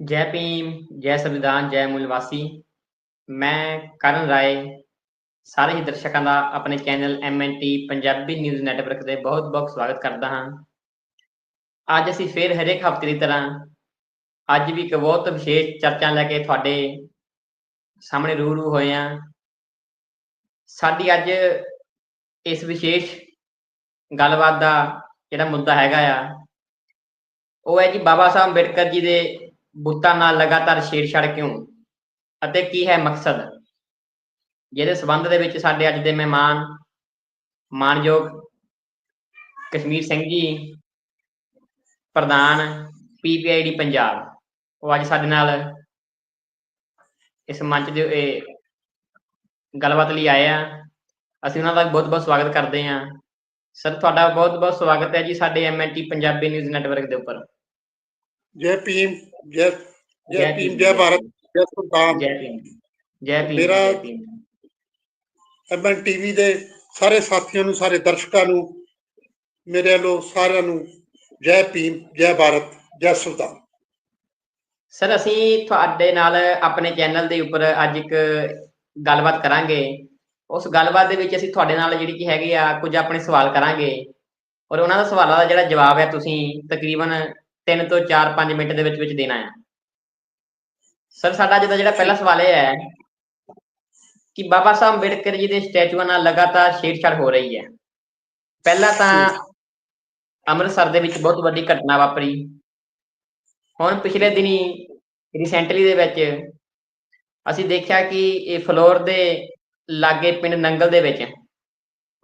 ਜੈ ਭੀਮ, ਜੈ ਸੰਵਿਧਾਨ, ਜੈ ਮੂਲ ਵਾਸੀ ਮੈਂ ਕਰਨ ਰਾਏ, ਸਾਰੇ ਹੀ ਦਰਸ਼ਕਾਂ ਦਾ ਆਪਣੇ channel MNT Punjabi news network ਦੇ ਬਹੁਤ-ਬਹੁਤ ਸਵਾਗਤ ਕਰਦਾ ਹਾਂ। ਅੱਜ ਅਸੀਂ ਫੇਰ ਹਰੇਕ ਹਫ਼ਤੇ ਦੀ ਤਰ੍ਹਾਂ ਅੱਜ ਵੀ ਇੱਕ ਬਹੁਤ ਵਿਸ਼ੇਸ਼ ਚਰਚਾ ਲੈ ਕੇ ਤੁਹਾਡੇ ਸਾਹਮਣੇ ਰੂਰੂ ਹੋਏ ਹਾਂ। ਸਾਡੀ ਅੱਜ ਇਸ ਵਿਸ਼ੇਸ਼ ਗੱਲਬਾਤ ਦਾ ਜਿਹੜਾ ਮੁੱਦਾ ਹੈਗਾ ਆ, ਉਹ ਹੈ ਜੀ ਬਾਬਾ ਸਾਹਿਬ ਅੰਬੇਡਕਰ ਜੀ ਦੇ ਬੁੱਤਾਂ ਨਾਲ ਲਗਾਤਾਰ ਛੇੜਛਾੜ ਕਿਉਂ? ਅਤੇ ਕੀ ਹੈ ਮਕਸਦ? ਜਿਹਦੇ ਸਬੰਧ ਦੇ ਵਿੱਚ ਸਾਡੇ ਅੱਜ ਦੇ ਮਹਿਮਾਨ ਮਾਨਯੋਗ ਕਸ਼ਮੀਰ ਸਿੰਘ ਜੀ, ਪ੍ਰਧਾਨ ਪੀਪੀਆਈਡੀ ਪੰਜਾਬ। ਉਹ ਅੱਜ ਸਾਡੇ ਨਾਲ ਇਸ ਮੰਚ ਦੇ ਗੱਲਬਾਤ ਲਈ ਆਏ ਆ। ਅਸੀਂ ਉਹਨਾਂ ਦਾ ਬਹੁਤ ਬਹੁਤ ਸਵਾਗਤ ਕਰਦੇ ਹਾਂ। ਸਰ, ਤੁਹਾਡਾ ਬਹੁਤ ਬਹੁਤ ਸਵਾਗਤ ਹੈ ਜੀ ਸਾਡੇ ਐਮਐਨਟੀ ਪੰਜਾਬੀ ਨਿਊਜ਼ ਨੈਟਵਰਕ ਦੇ ਉੱਪਰ। ਜੈ ਭੀਮ ਜੈ ਜੈ ਭੀਮ, ਜੈ ਭਾਰਤ ਜੈ ਸੁਲਤਾਨ। ਜੈ ਭੀਮ ਜੈ ਭੀਮ ਮੇਰਾ- ਐਮਐਨ ਟੀਵੀ ਦੇ ਸਾਰੇ ਸਾਥੀਆਂ ਨੂੰ ਸਾਰੇ ਦਰਸ਼ਕਾਂ ਨੂੰ ਮੇਰੇ ਵੱਲੋਂ ਸਾਰਿਆਂ ਨੂੰ ਜੈ ਭੀਮ ਜੈ ਭਾਰਤ ਜੈ ਸੁਲਤਾਨ। ਸਰ ਅਸੀਂ ਤੁਹਾਡੇ ਨਾਲ ਆਪਣੇ ਚੈਨਲ ਦੇ ਉੱਪਰ ਅੱਜ ਇੱਕ ਗੱਲਬਾਤ ਕਰਾਂਗੇ। ਉਸ ਗੱਲਬਾਤ ਦੇ ਵਿੱਚ ਅਸੀਂ ਤੁਹਾਡੇ ਨਾਲ ਜਿਹੜੀ ਕੀ ਹੈਗੀ ਆ ਕੁਝ ਆਪਣੇ ਸਵਾਲ ਕਰਾਂਗੇ। ਔਰ ਉਹਨਾਂ ਦਾ ਸਵਾਲਾਂ ਦਾ ਜਿਹੜਾ ਜਵਾਬ ਹੈ ਤੁਸੀਂ ਤਕਰੀਬਨ 3 ਤੋਂ 4-5 ਮਿੰਟ ਦੇ ਵਿੱਚ ਵਿੱਚ ਦੇਣਾ ਹੈ। ਸਰ, ਸਾਡਾ ਅੱਜ ਜਿਹੜਾ ਪਹਿਲਾ ਸਵਾਲ ਇਹ ਹੈ ਕਿ ਬਾਬਾ ਸਾਹਿਬ ਅੰਬੇਡਕਰ ਜੀ ਦੇ ਸਟੈਚੂਆਂ ਨਾਲ ਲਗਾਤਾਰ ਛੇੜਛਾੜ ਹੋ ਰਹੀ ਹੈ। ਪਹਿਲਾਂ ਤਾਂ ਅੰਮ੍ਰਿਤਸਰ ਦੇ ਵਿੱਚ ਬਹੁਤ ਵੱਡੀ ਘਟਨਾ ਵਾਪਰੀ। ਹੁਣ ਪਿਛਲੇ ਦਿਨੀ ਰੀਸੈਂਟਲੀ ਦੇ ਵਿੱਚ ਅਸੀਂ ਦੇਖਿਆ ਕਿ ਇਹ ਫਲੋਰ ਦੇ ਲਾਗੇ ਪਿੰਡ ਨੰਗਲ ਦੇ ਵਿੱਚ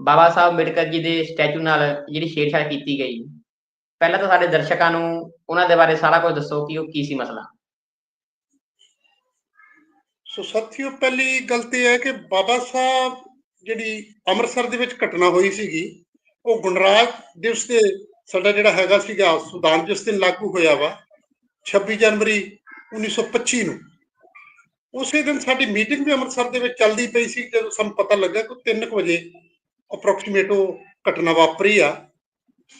ਬਾਬਾ ਸਾਹਿਬ ਅੰਬੇਡਕਰ ਜੀ ਦੇ ਸਟੈਚੂ ਨਾਲ ਜਿਹੜੀ ਛੇੜਛਾੜ ਕੀਤੀ ਗਈ। ਪਹਿਲਾਂ ਤਾਂ ਸਾਡੇ ਦਰਸ਼ਕਾਂ ਨੂੰ ਉਹਨਾਂ ਦੇ ਬਾਰੇ ਸਾਰਾ ਕੁਝ ਦੱਸੋ ਕਿ ਉਹ ਕੀ ਸੀ ਮਸਲਾ। ਸੋ ਸਾਥੀਓ, ਪਹਿਲੀ ਗਲਤੀ ਹੈ ਕਿ ਬਾਬਾ ਸਾਹਿਬ ਜਿਹੜੀ ਅੰਮ੍ਰਿਤਸਰ ਦੇ ਵਿੱਚ ਘਟਨਾ ਹੋਈ ਸੀਗੀ, ਉਹ ਗੁਣਰਾਜ ਦਿਵਸ ਤੇ ਸਾਡਾ ਜਿਹੜਾ ਹੈਗਾ ਸੀਗਾ ਸੁਦਾਨ ਜਿਸ ਦਿਨ ਲਾਗੂ ਹੋਇਆ ਵਾ 26 ਜਨਵਰੀ 1925 ਨੂੰ। ਉਸੇ ਦਿਨ ਸਾਡੀ ਮੀਟਿੰਗ ਵੀ ਅੰਮ੍ਰਿਤਸਰ ਦੇ ਵਿੱਚ ਚੱਲਦੀ ਪਈ ਸੀ, ਜਦੋਂ ਸਾਨੂੰ ਪਤਾ ਲੱਗਾ ਕਿ 3 ਵਜੇ ਅਪਰੋਕਸੀਮੇਟ ਉਹ ਘਟਨਾ ਵਾਪਰੀ ਆ।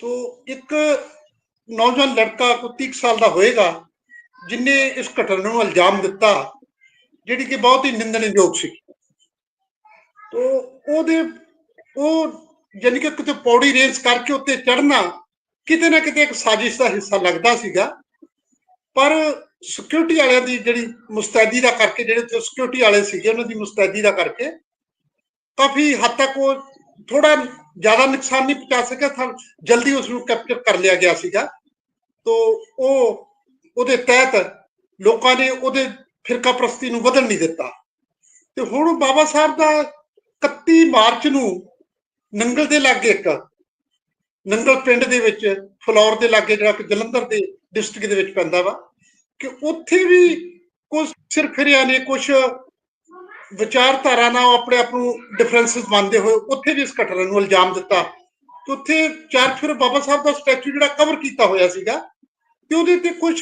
ਤੋ ਇੱਕ ਨੌਜਵਾਨ ਲੜਕਾ ਕੋਈ 30 ਸਾਲ ਦਾ ਹੋਏਗਾ, ਜਿਨੇ ਇਸ ਘਟਨਾ ਨੂੰ ਇਲਜ਼ਾਮ ਦਿੱਤਾ, ਜਿਹੜੀ ਕਿ ਬਹੁਤ ਹੀ ਨਿੰਦਣਯੋਗ ਸੀ। ਤੋ ਉਹਦੇ, ਉਹ ਜਾਨੀ ਕਿ ਕਿਤੇ ਪੌੜੀ ਰੇਂਜ ਕਰਕੇ ਉੱਤੇ ਚੜਨਾ ਕਿਤੇ ਨਾ ਕਿਤੇ ਇੱਕ ਸਾਜ਼ਿਸ਼ ਦਾ ਹਿੱਸਾ ਲੱਗਦਾ ਸੀਗਾ। ਪਰ ਸਿਕਿਉਰਿਟੀ ਵਾਲਿਆਂ ਦੀ ਜਿਹੜੀ ਮੁਸਤੈਦੀ ਦਾ ਕਰਕੇ, ਜਿਹੜੇ ਉੱਥੇ ਸਿਕਿਉਰਿਟੀ ਵਾਲੇ ਸੀਗੇ, ਉਹਨਾਂ ਦੀ ਮੁਸਤੈਦੀ ਦਾ ਕਰਕੇ ਕਾਫੀ ਹੱਦ ਤੱਕ ਉਹ ਥੋੜਾ ਜ਼ਿਆਦਾ ਨੁਕਸਾਨ ਨਹੀਂ ਪਹੁੰਚਾ ਸਕਿਆ ਜਲਦੀ ਉਸ ਨੂੰ ਕੈਪਚਰ ਕਰ ਲਿਆ ਗਿਆ ਸੀਗਾ। ਤੋ ਉਹ, ਉਹਦੇ ਤਹਿਤ ਲੋਕਾਂ ਨੇ ਉਹਦੇ ਫਿਰਕਾ ਪ੍ਰਸਤੀ ਨੂੰ ਵਧਣ ਨਹੀਂ ਦਿੱਤਾ। ਤੇ ਹੁਣ ਬਾਬਾ ਸਾਹਿਬ ਦਾ 31 ਮਾਰਚ ਨੂੰ ਨੰਗਲ ਦੇ ਲਾਗੇ ਇੱਕ, ਨੰਗਲ ਪਿੰਡ ਦੇ ਵਿੱਚ, ਫਲੌਰ ਦੇ ਲਾਗੇ ਜਿਹੜਾ ਕਿ ਜਲੰਧਰ ਦੇ ਡਿਸਟ੍ਰਿਕਟ ਦੇ ਵਿੱਚ ਪੈਂਦਾ ਵਾ, ਕਿ ਉੱਥੇ ਵੀ ਕੁਝ ਸਿਰਫਿਰਿਆਂ ਨੇ ਕੁਝ ਵਿਚਾਰਧਾਰਾ ਨਾਲ ਆਪਣੇ ਆਪ ਨੂੰ ਡਿਫਰੈਂਸਸ ਮੰਨਦੇ ਹੋਏ ਉੱਥੇ ਵੀ ਇਸ ਘਟਨਾ ਨੂੰ ਇਲਜ਼ਾਮ ਦਿੱਤਾ। ਕਿ ਉੱਥੇ ਚਾਰ ਫਿਰ ਬਾਬਾ ਸਾਹਿਬ ਦਾ ਸਟੈਚੂ ਜਿਹੜਾ ਕਵਰ ਕੀਤਾ ਹੋਇਆ ਸੀਗਾ ਤੇ ਉਹਦੇ ਤੇ ਕੁਝ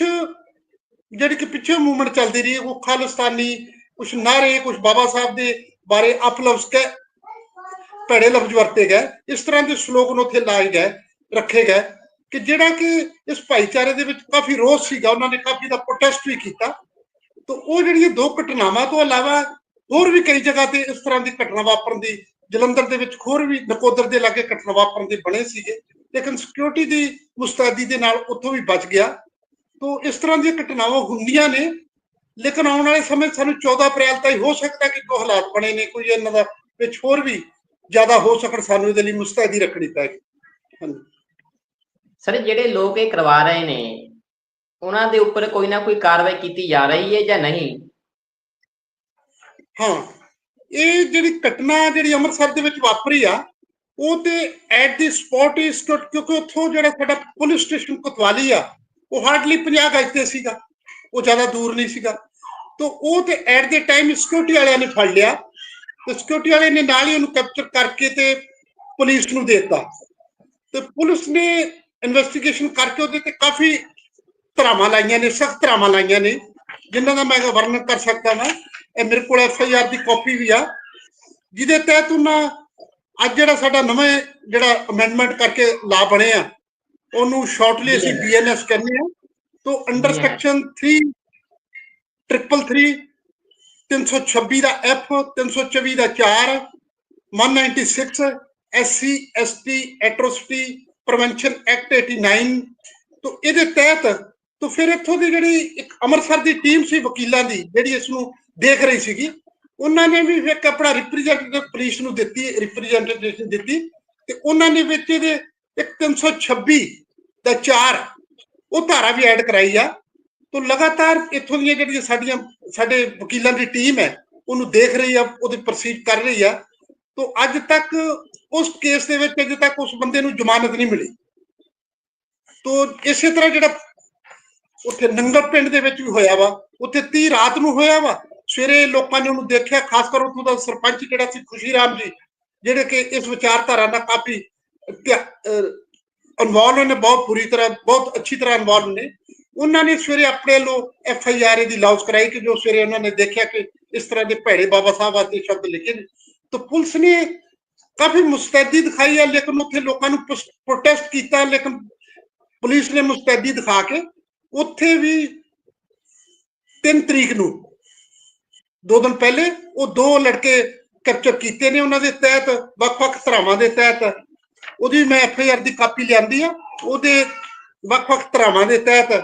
ਜਿਹੜੀ ਕਿ ਪਿੱਛੇ ਮੂਵਮੈਂਟ ਚੱਲਦੀ ਰਹੀ, ਉਹ ਖਾਲਿਸਤਾਨੀ ਕੁਝ ਨਾਰੇ ਕੁਝ ਬਾਬਾ ਸਾਹਿਬ ਦੇ ਬਾਰੇ ਅਪਲਵਸ ਕੇ ਭੜੇ ਲਫ਼ਜ਼ ਵਰਤੇ ਗਏ, ਇਸ ਤਰ੍ਹਾਂ ਦੇ ਸਲੋਗਨ ਉੱਥੇ ਲਾਏ ਗਏ, ਰੱਖੇ ਗਏ ਕਿ ਜਿਹੜਾ ਕਿ ਇਸ ਭਾਈਚਾਰੇ ਦੇ ਵਿੱਚ ਕਾਫੀ ਰੋਸ ਸੀਗਾ, ਉਹਨਾਂ ਨੇ ਕਾਫੀ ਦਾ ਪ੍ਰੋਟੈਸਟ ਵੀ ਕੀਤਾ। ਤਾਂ ਉਹ ਜਿਹੜੀਆਂ ਦੋ ਘਟਨਾਵਾਂ, ਤੋਂ ਇਲਾਵਾ ਹੋਰ ਵੀ ਕਈ ਜਗ੍ਹਾ ਤੇ ਇਸ ਤਰ੍ਹਾਂ ਦੀ ਘਟਨਾ ਵਾਪਰਨ ਦੀ, ਜਲੰਧਰ ਦੇ ਵਿੱਚ ਹੋਰ ਵੀ ਨਕੋਦਰ ਦੇ ਲਾਗੇ ਘਟਨਾ ਵਾਪਰਨ ਦੇ ਬਣੇ ਸੀਗੇ, ਲੇਕਿਨ ਸਿਕਿਉਰਿਟੀ ਦੀ ਮੁਸਤੈਦੀ ਦੇ ਨਾਲ ਉੱਥੋਂ ਵੀ ਬਚ ਗਿਆ। ਤੋ ਇਸ ਤਰ੍ਹਾਂ ਦੀਆਂ ਘਟਨਾਵਾਂ ਹੁੰਦੀਆਂ ਨੇ, ਲੇਕਿਨ ਆਉਣ ਵਾਲੇ ਸਮੇਂ ਸਾਨੂੰ 14 ਅਪ੍ਰੈਲ ਤਾਈਂ ਹੋ ਸਕਦਾ ਕਿ ਕੋਈ ਹਾਲਾਤ ਬਣੇ ਨੇ, ਕੋਈ ਇਹਨਾਂ ਦਾ ਵਿੱਚ ਹੋਰ ਵੀ ਜ਼ਿਆਦਾ ਹੋ ਸਕਣ, ਸਾਨੂੰ ਇਹਦੇ ਲਈ ਮੁਸਤੈਦੀ ਰੱਖਣੀ ਪੈਗੀ ਹਾਂਜੀ। ਸਰ, ਜਿਹੜੇ ਲੋਕ ਇਹ ਕਰਵਾ ਰਹੇ ਨੇ, ਉਹਨਾਂ ਦੇ ਉੱਪਰ ਕੋਈ ਨਾ ਕੋਈ ਕਾਰਵਾਈ ਕੀਤੀ ਜਾ ਰਹੀ ਹੈ ਜਾਂ ਨਹੀਂ? ਹਾਂ, ਇਹ ਜਿਹੜੀ ਘਟਨਾ ਜਿਹੜੀ ਅੰਮ੍ਰਿਤਸਰ ਦੇ ਵਿੱਚ ਵਾਪਰੀ ਆ, ਉਹ ਤੇ ਐਟ ਦੀ ਸਪੌਟ ਹੀ ਸਟੋਟ ਕਿਉਂਕਿ ਉੱਥੋਂ ਜਿਹੜਾ ਸਾਡਾ ਪੁਲਿਸ ਸਟੇਸ਼ਨ ਕੋਤਵਾਲੀ ਆ, ਉਹ ਹਾਰਡਲੀ 50 ਗਜ ਤੇ ਸੀਗਾ, ਉਹ ਜ਼ਿਆਦਾ ਦੂਰ ਨਹੀਂ ਸੀਗਾ। ਤੋਂ ਉਹ ਤੇ ਐਟ ਦੇ ਟਾਈਮ ਸਿਕਿਉਰਿਟੀ ਵਾਲਿਆਂ ਨੇ ਫੜ ਲਿਆ, ਤੇ ਸਿਕਿਉਰਿਟੀ ਵਾਲੇ ਨੇ ਨਾਲ ਹੀ ਉਹਨੂੰ ਕੈਪਚਰ ਕਰਕੇ ਤੇ ਪੁਲਿਸ ਨੂੰ ਦੇ ਦਿੱਤਾ। ਤੇ ਪੁਲਿਸ ਨੇ ਇਨਵੈਸਟੀਗੇਸ਼ਨ ਕਰਕੇ ਉਹਦੇ ਤੇ ਕਾਫੀ ਧਰਾਵਾਂ ਲਾਈਆਂ ਨੇ, ਸਖਤ ਧਰਾਵਾਂ ਲਾਈਆਂ ਨੇ। ਜਿਨ੍ਹਾਂ ਦਾ ਮੈਂ ਵਰਣਨ ਕਰ ਸਕਦਾ ਹਾਂ ਇਹ ਮੇਰੇ ਕੋਲ ਐਫ ਆਈ ਆਰ ਦੀ ਕਾਪੀ ਵੀ ਆ ਜਿਹਦੇ ਤਹਿਤ ਉਹਨਾਂ ਅੱਜ ਜਿਹੜਾ ਸਾਡਾ ਨਵਾਂ ਜਿਹੜਾ ਅਮੈਂਡਮੈਂਟ ਕਰਕੇ ਲਾ ਬਣੇ ਆ ਉਹਨੂੰ ਸ਼ਾਰਟਲੀ ਅਸੀਂ ਬੀਐਨਐਸ ਕਹਿੰਦੇ ਆ। ਤੋਂ ਅੰਡਰ ਸੈਕਸ਼ਨ 3 333 326 ਦਾ F 324 ਦਾ 4 196 SC ST atrocity prevention act 89 ਤੋਂ ਇਹਦੇ ਤਹਿਤ ਤੋਂ ਫਿਰ ਇੱਥੋਂ ਦੀ ਜਿਹੜੀ ਇੱਕ ਅੰਮ੍ਰਿਤਸਰ ਦੀ ਟੀਮ ਸੀ ਵਕੀਲਾਂ ਦੀ, ਜਿਹੜੀ ਇਸ ਨੂੰ ਦੇਖ ਰਹੀ ਸੀਗੀ, ਉਹਨਾਂ ਨੇ ਵੀ ਇੱਕ ਆਪਣਾ ਰਿਪਰੈਜ਼ੈਂਟੇਟਿਵ ਪੁਲਿਸ ਨੂੰ ਦਿੱਤੀ ਰਿਪਰੈਜ਼ੈਂਟੇਸ਼ਨ ਦਿੱਤੀ ਤੇ ਉਹਨਾਂ ਨੇ ਵਿੱਚ ਇਹਦੇ ਇੱਕ 326 ਦਾ 4 ਉਹ ਧਾਰਾ ਵੀ ਐਡ ਕਰਾਈ ਆ। ਤੋਂ ਲਗਾਤਾਰ ਇੱਥੋਂ ਦੀਆਂ ਜਿਹੜੀਆਂ ਸਾਡੀਆਂ, ਸਾਡੇ ਵਕੀਲਾਂ ਦੀ ਟੀਮ ਹੈ, ਉਹਨੂੰ ਦੇਖ ਰਹੀ ਆ, ਉਹਦੀ ਪ੍ਰੋਸੀਡ ਕਰ ਰਹੀ ਆ। ਤੋਂ ਅੱਜ ਤੱਕ ਉਸ ਕੇਸ ਦੇ ਵਿੱਚ ਅਜੇ ਤੱਕ ਉਸ ਬੰਦੇ ਨੂੰ ਜ਼ਮਾਨਤ ਨਹੀਂ ਮਿਲੀ। ਤੋਂ ਇਸੇ ਤਰ੍ਹਾਂ ਜਿਹੜਾ ਉੱਥੇ ਨੰਗਲ ਪਿੰਡ ਦੇ ਵਿੱਚ ਵੀ ਹੋਇਆ ਵਾ। ਉੱਥੇ 30 ਰਾਤ ਨੂੰ ਹੋਇਆ ਵਾ। ਸਵੇਰੇ ਲੋਕਾਂ ਨੇ ਉਹਨੂੰ ਦੇਖਿਆ, ਖਾਸ ਕਰ ਉੱਥੋਂ ਦਾ ਸਰਪੰਚ ਜਿਹੜਾ ਸੀ ਖੁਸ਼ੀ ਰਾਮ ਜੀ, ਜਿਹੜੇ ਕਿ ਇਸ ਵਿਚਾਰਧਾਰਾ ਨਾਲ ਕਾਫੀ ਇਨਵੋਲਵ ਨੇ, ਬਹੁਤ ਪੂਰੀ ਤਰ੍ਹਾਂ, ਬਹੁਤ ਅੱਛੀ ਤਰ੍ਹਾਂ ਇਨਵੋਲਵ ਨੇ। ਉਹਨਾਂ ਨੇ ਸਵੇਰੇ ਆਪਣੇ ਵੱਲੋਂ ਐਫ ਆਈ ਆਰ ਦੀ ਲਾਂਚ ਕਰਾਈ ਕਿ ਜੋ ਸਵੇਰੇ ਉਹਨਾਂ ਨੇ ਦੇਖਿਆ ਕਿ ਇਸ ਤਰ੍ਹਾਂ ਦੇ ਭੈੜੇ ਬਾਬਾ ਸਾਹਿਬ ਆਤੇ ਸ਼ਬਦ ਲਿਖੇ ਨੇ। ਤਾਂ ਪੁਲਿਸ ਨੇ ਕਾਫੀ ਮੁਸਤੈਦੀ ਦਿਖਾਈ ਹੈ ਲੇਕਿਨ ਉੱਥੇ ਲੋਕਾਂ ਨੂੰ ਪ੍ਰੋਟੈਸਟ ਕੀਤਾ, ਲੇਕਿਨ ਪੁਲਿਸ ਨੇ ਮੁਸਤੈਦੀ ਦਿਖਾ ਕੇ ਉੱਥੇ ਵੀ 3 ਤਰੀਕ ਨੂੰ, ਦੋ ਦਿਨ ਪਹਿਲੇ ਉਹ ਦੋ ਲੜਕੇ ਕੈਪਚਰ ਕੀਤੇ ਨੇ ਉਹਨਾਂ ਦੇ ਤਹਿਤ, ਵੱਖ-ਵੱਖ ਧਰਾਵਾਂ ਦੇ ਤਹਿਤ। ਉਹਦੀ ਮੈਂ ਐਫ ਆਈ ਆਰ ਦੀ ਕਾਪੀ ਲਿਆਂਦੀ ਆ, ਉਹਦੇ ਵੱਖ-ਵੱਖ ਧਰਾਵਾਂ ਦੇ ਤਹਿਤ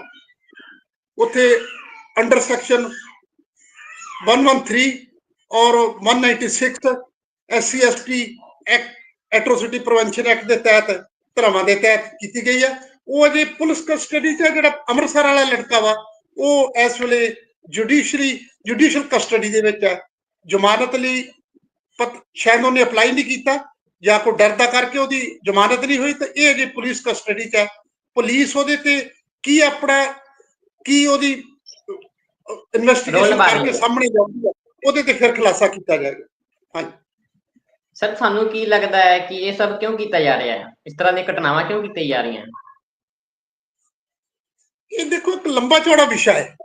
ਉੱਥੇ ਅੰਡਰ ਸੈਕਸ਼ਨ 113 ਔਰ 196 SC ST act atrocity prevention act ਦੇ ਤਹਿਤ ਧਰਾਵਾਂ ਦੇ ਤਹਿਤ ਕੀਤੀ ਗਈ ਹੈ ਉਹ ਅਜੇ ਪੁਲਿਸ ਕਸਟਡੀ ਤੇ ਜਿਹੜਾ ਅੰਮ੍ਰਿਤਸਰ ਵਾਲਾ ਲੜਕਾ ਵਾ ਉਹ ਇਸ ਵੇਲੇ ਜੁਡੀਸ਼ਰੀ ਜੁਡੀਸ਼ੀਅਲ ਕਸਟਡੀ ਦੇ ਵਿੱਚ ਹੈ। ਜ਼ਮਾਨਤ ਲਈ ਸ਼ਾਇਦ ਉਹਨੇ ਅਪਲਾਈ ਨਹੀਂ ਕੀਤਾ ਜਾਂ ਕੋਈ ਡਰਦਾ ਕਰਕੇ ਉਹਦੀ ਜ਼ਮਾਨਤ ਨਹੀਂ ਹੋਈ ਤਾਂ ਇਹ ਅਜੇ ਪੁਲਿਸ ਕਸਟਡੀ 'ਚ ਹੈ। ਪੁਲਿਸ ਉਹਦੇ ਤੇ ਕੀ ਆਪਣਾ ਕੀ ਉਹਦੀ ਇਨਵੈਸਟੀਗੇਸ਼ਨ ਕਰਕੇ ਹੈ। ਸਾਹਮਣੇ ਜਾਊਗੀ ਉਹਦੇ ਤੇ ਫਿਰ ਖੁਲਾਸਾ ਕੀਤਾ ਜਾਏਗਾ। ਹਾਂਜੀ। ਸਰ ਤੁਹਾਨੂੰ ਕੀ ਲੱਗਦਾ ਹੈ ਕਿ ਇਹ ਸਭ ਕਿਉਂ ਕੀਤਾ ਜਾ ਰਿਹਾ ਹੈ? ਇਸ ਤਰ੍ਹਾਂ ਦੀਆਂ ਘਟਨਾਵਾਂ ਕਿਉਂ ਕੀਤੀਆਂ ਜਾ ਰਹੀਆਂ? ਇਹ ਦੇਖੋ ਇੱਕ ਲੰਬਾ ਚੌੜਾ ਵਿਸ਼ਾ ਹੈ।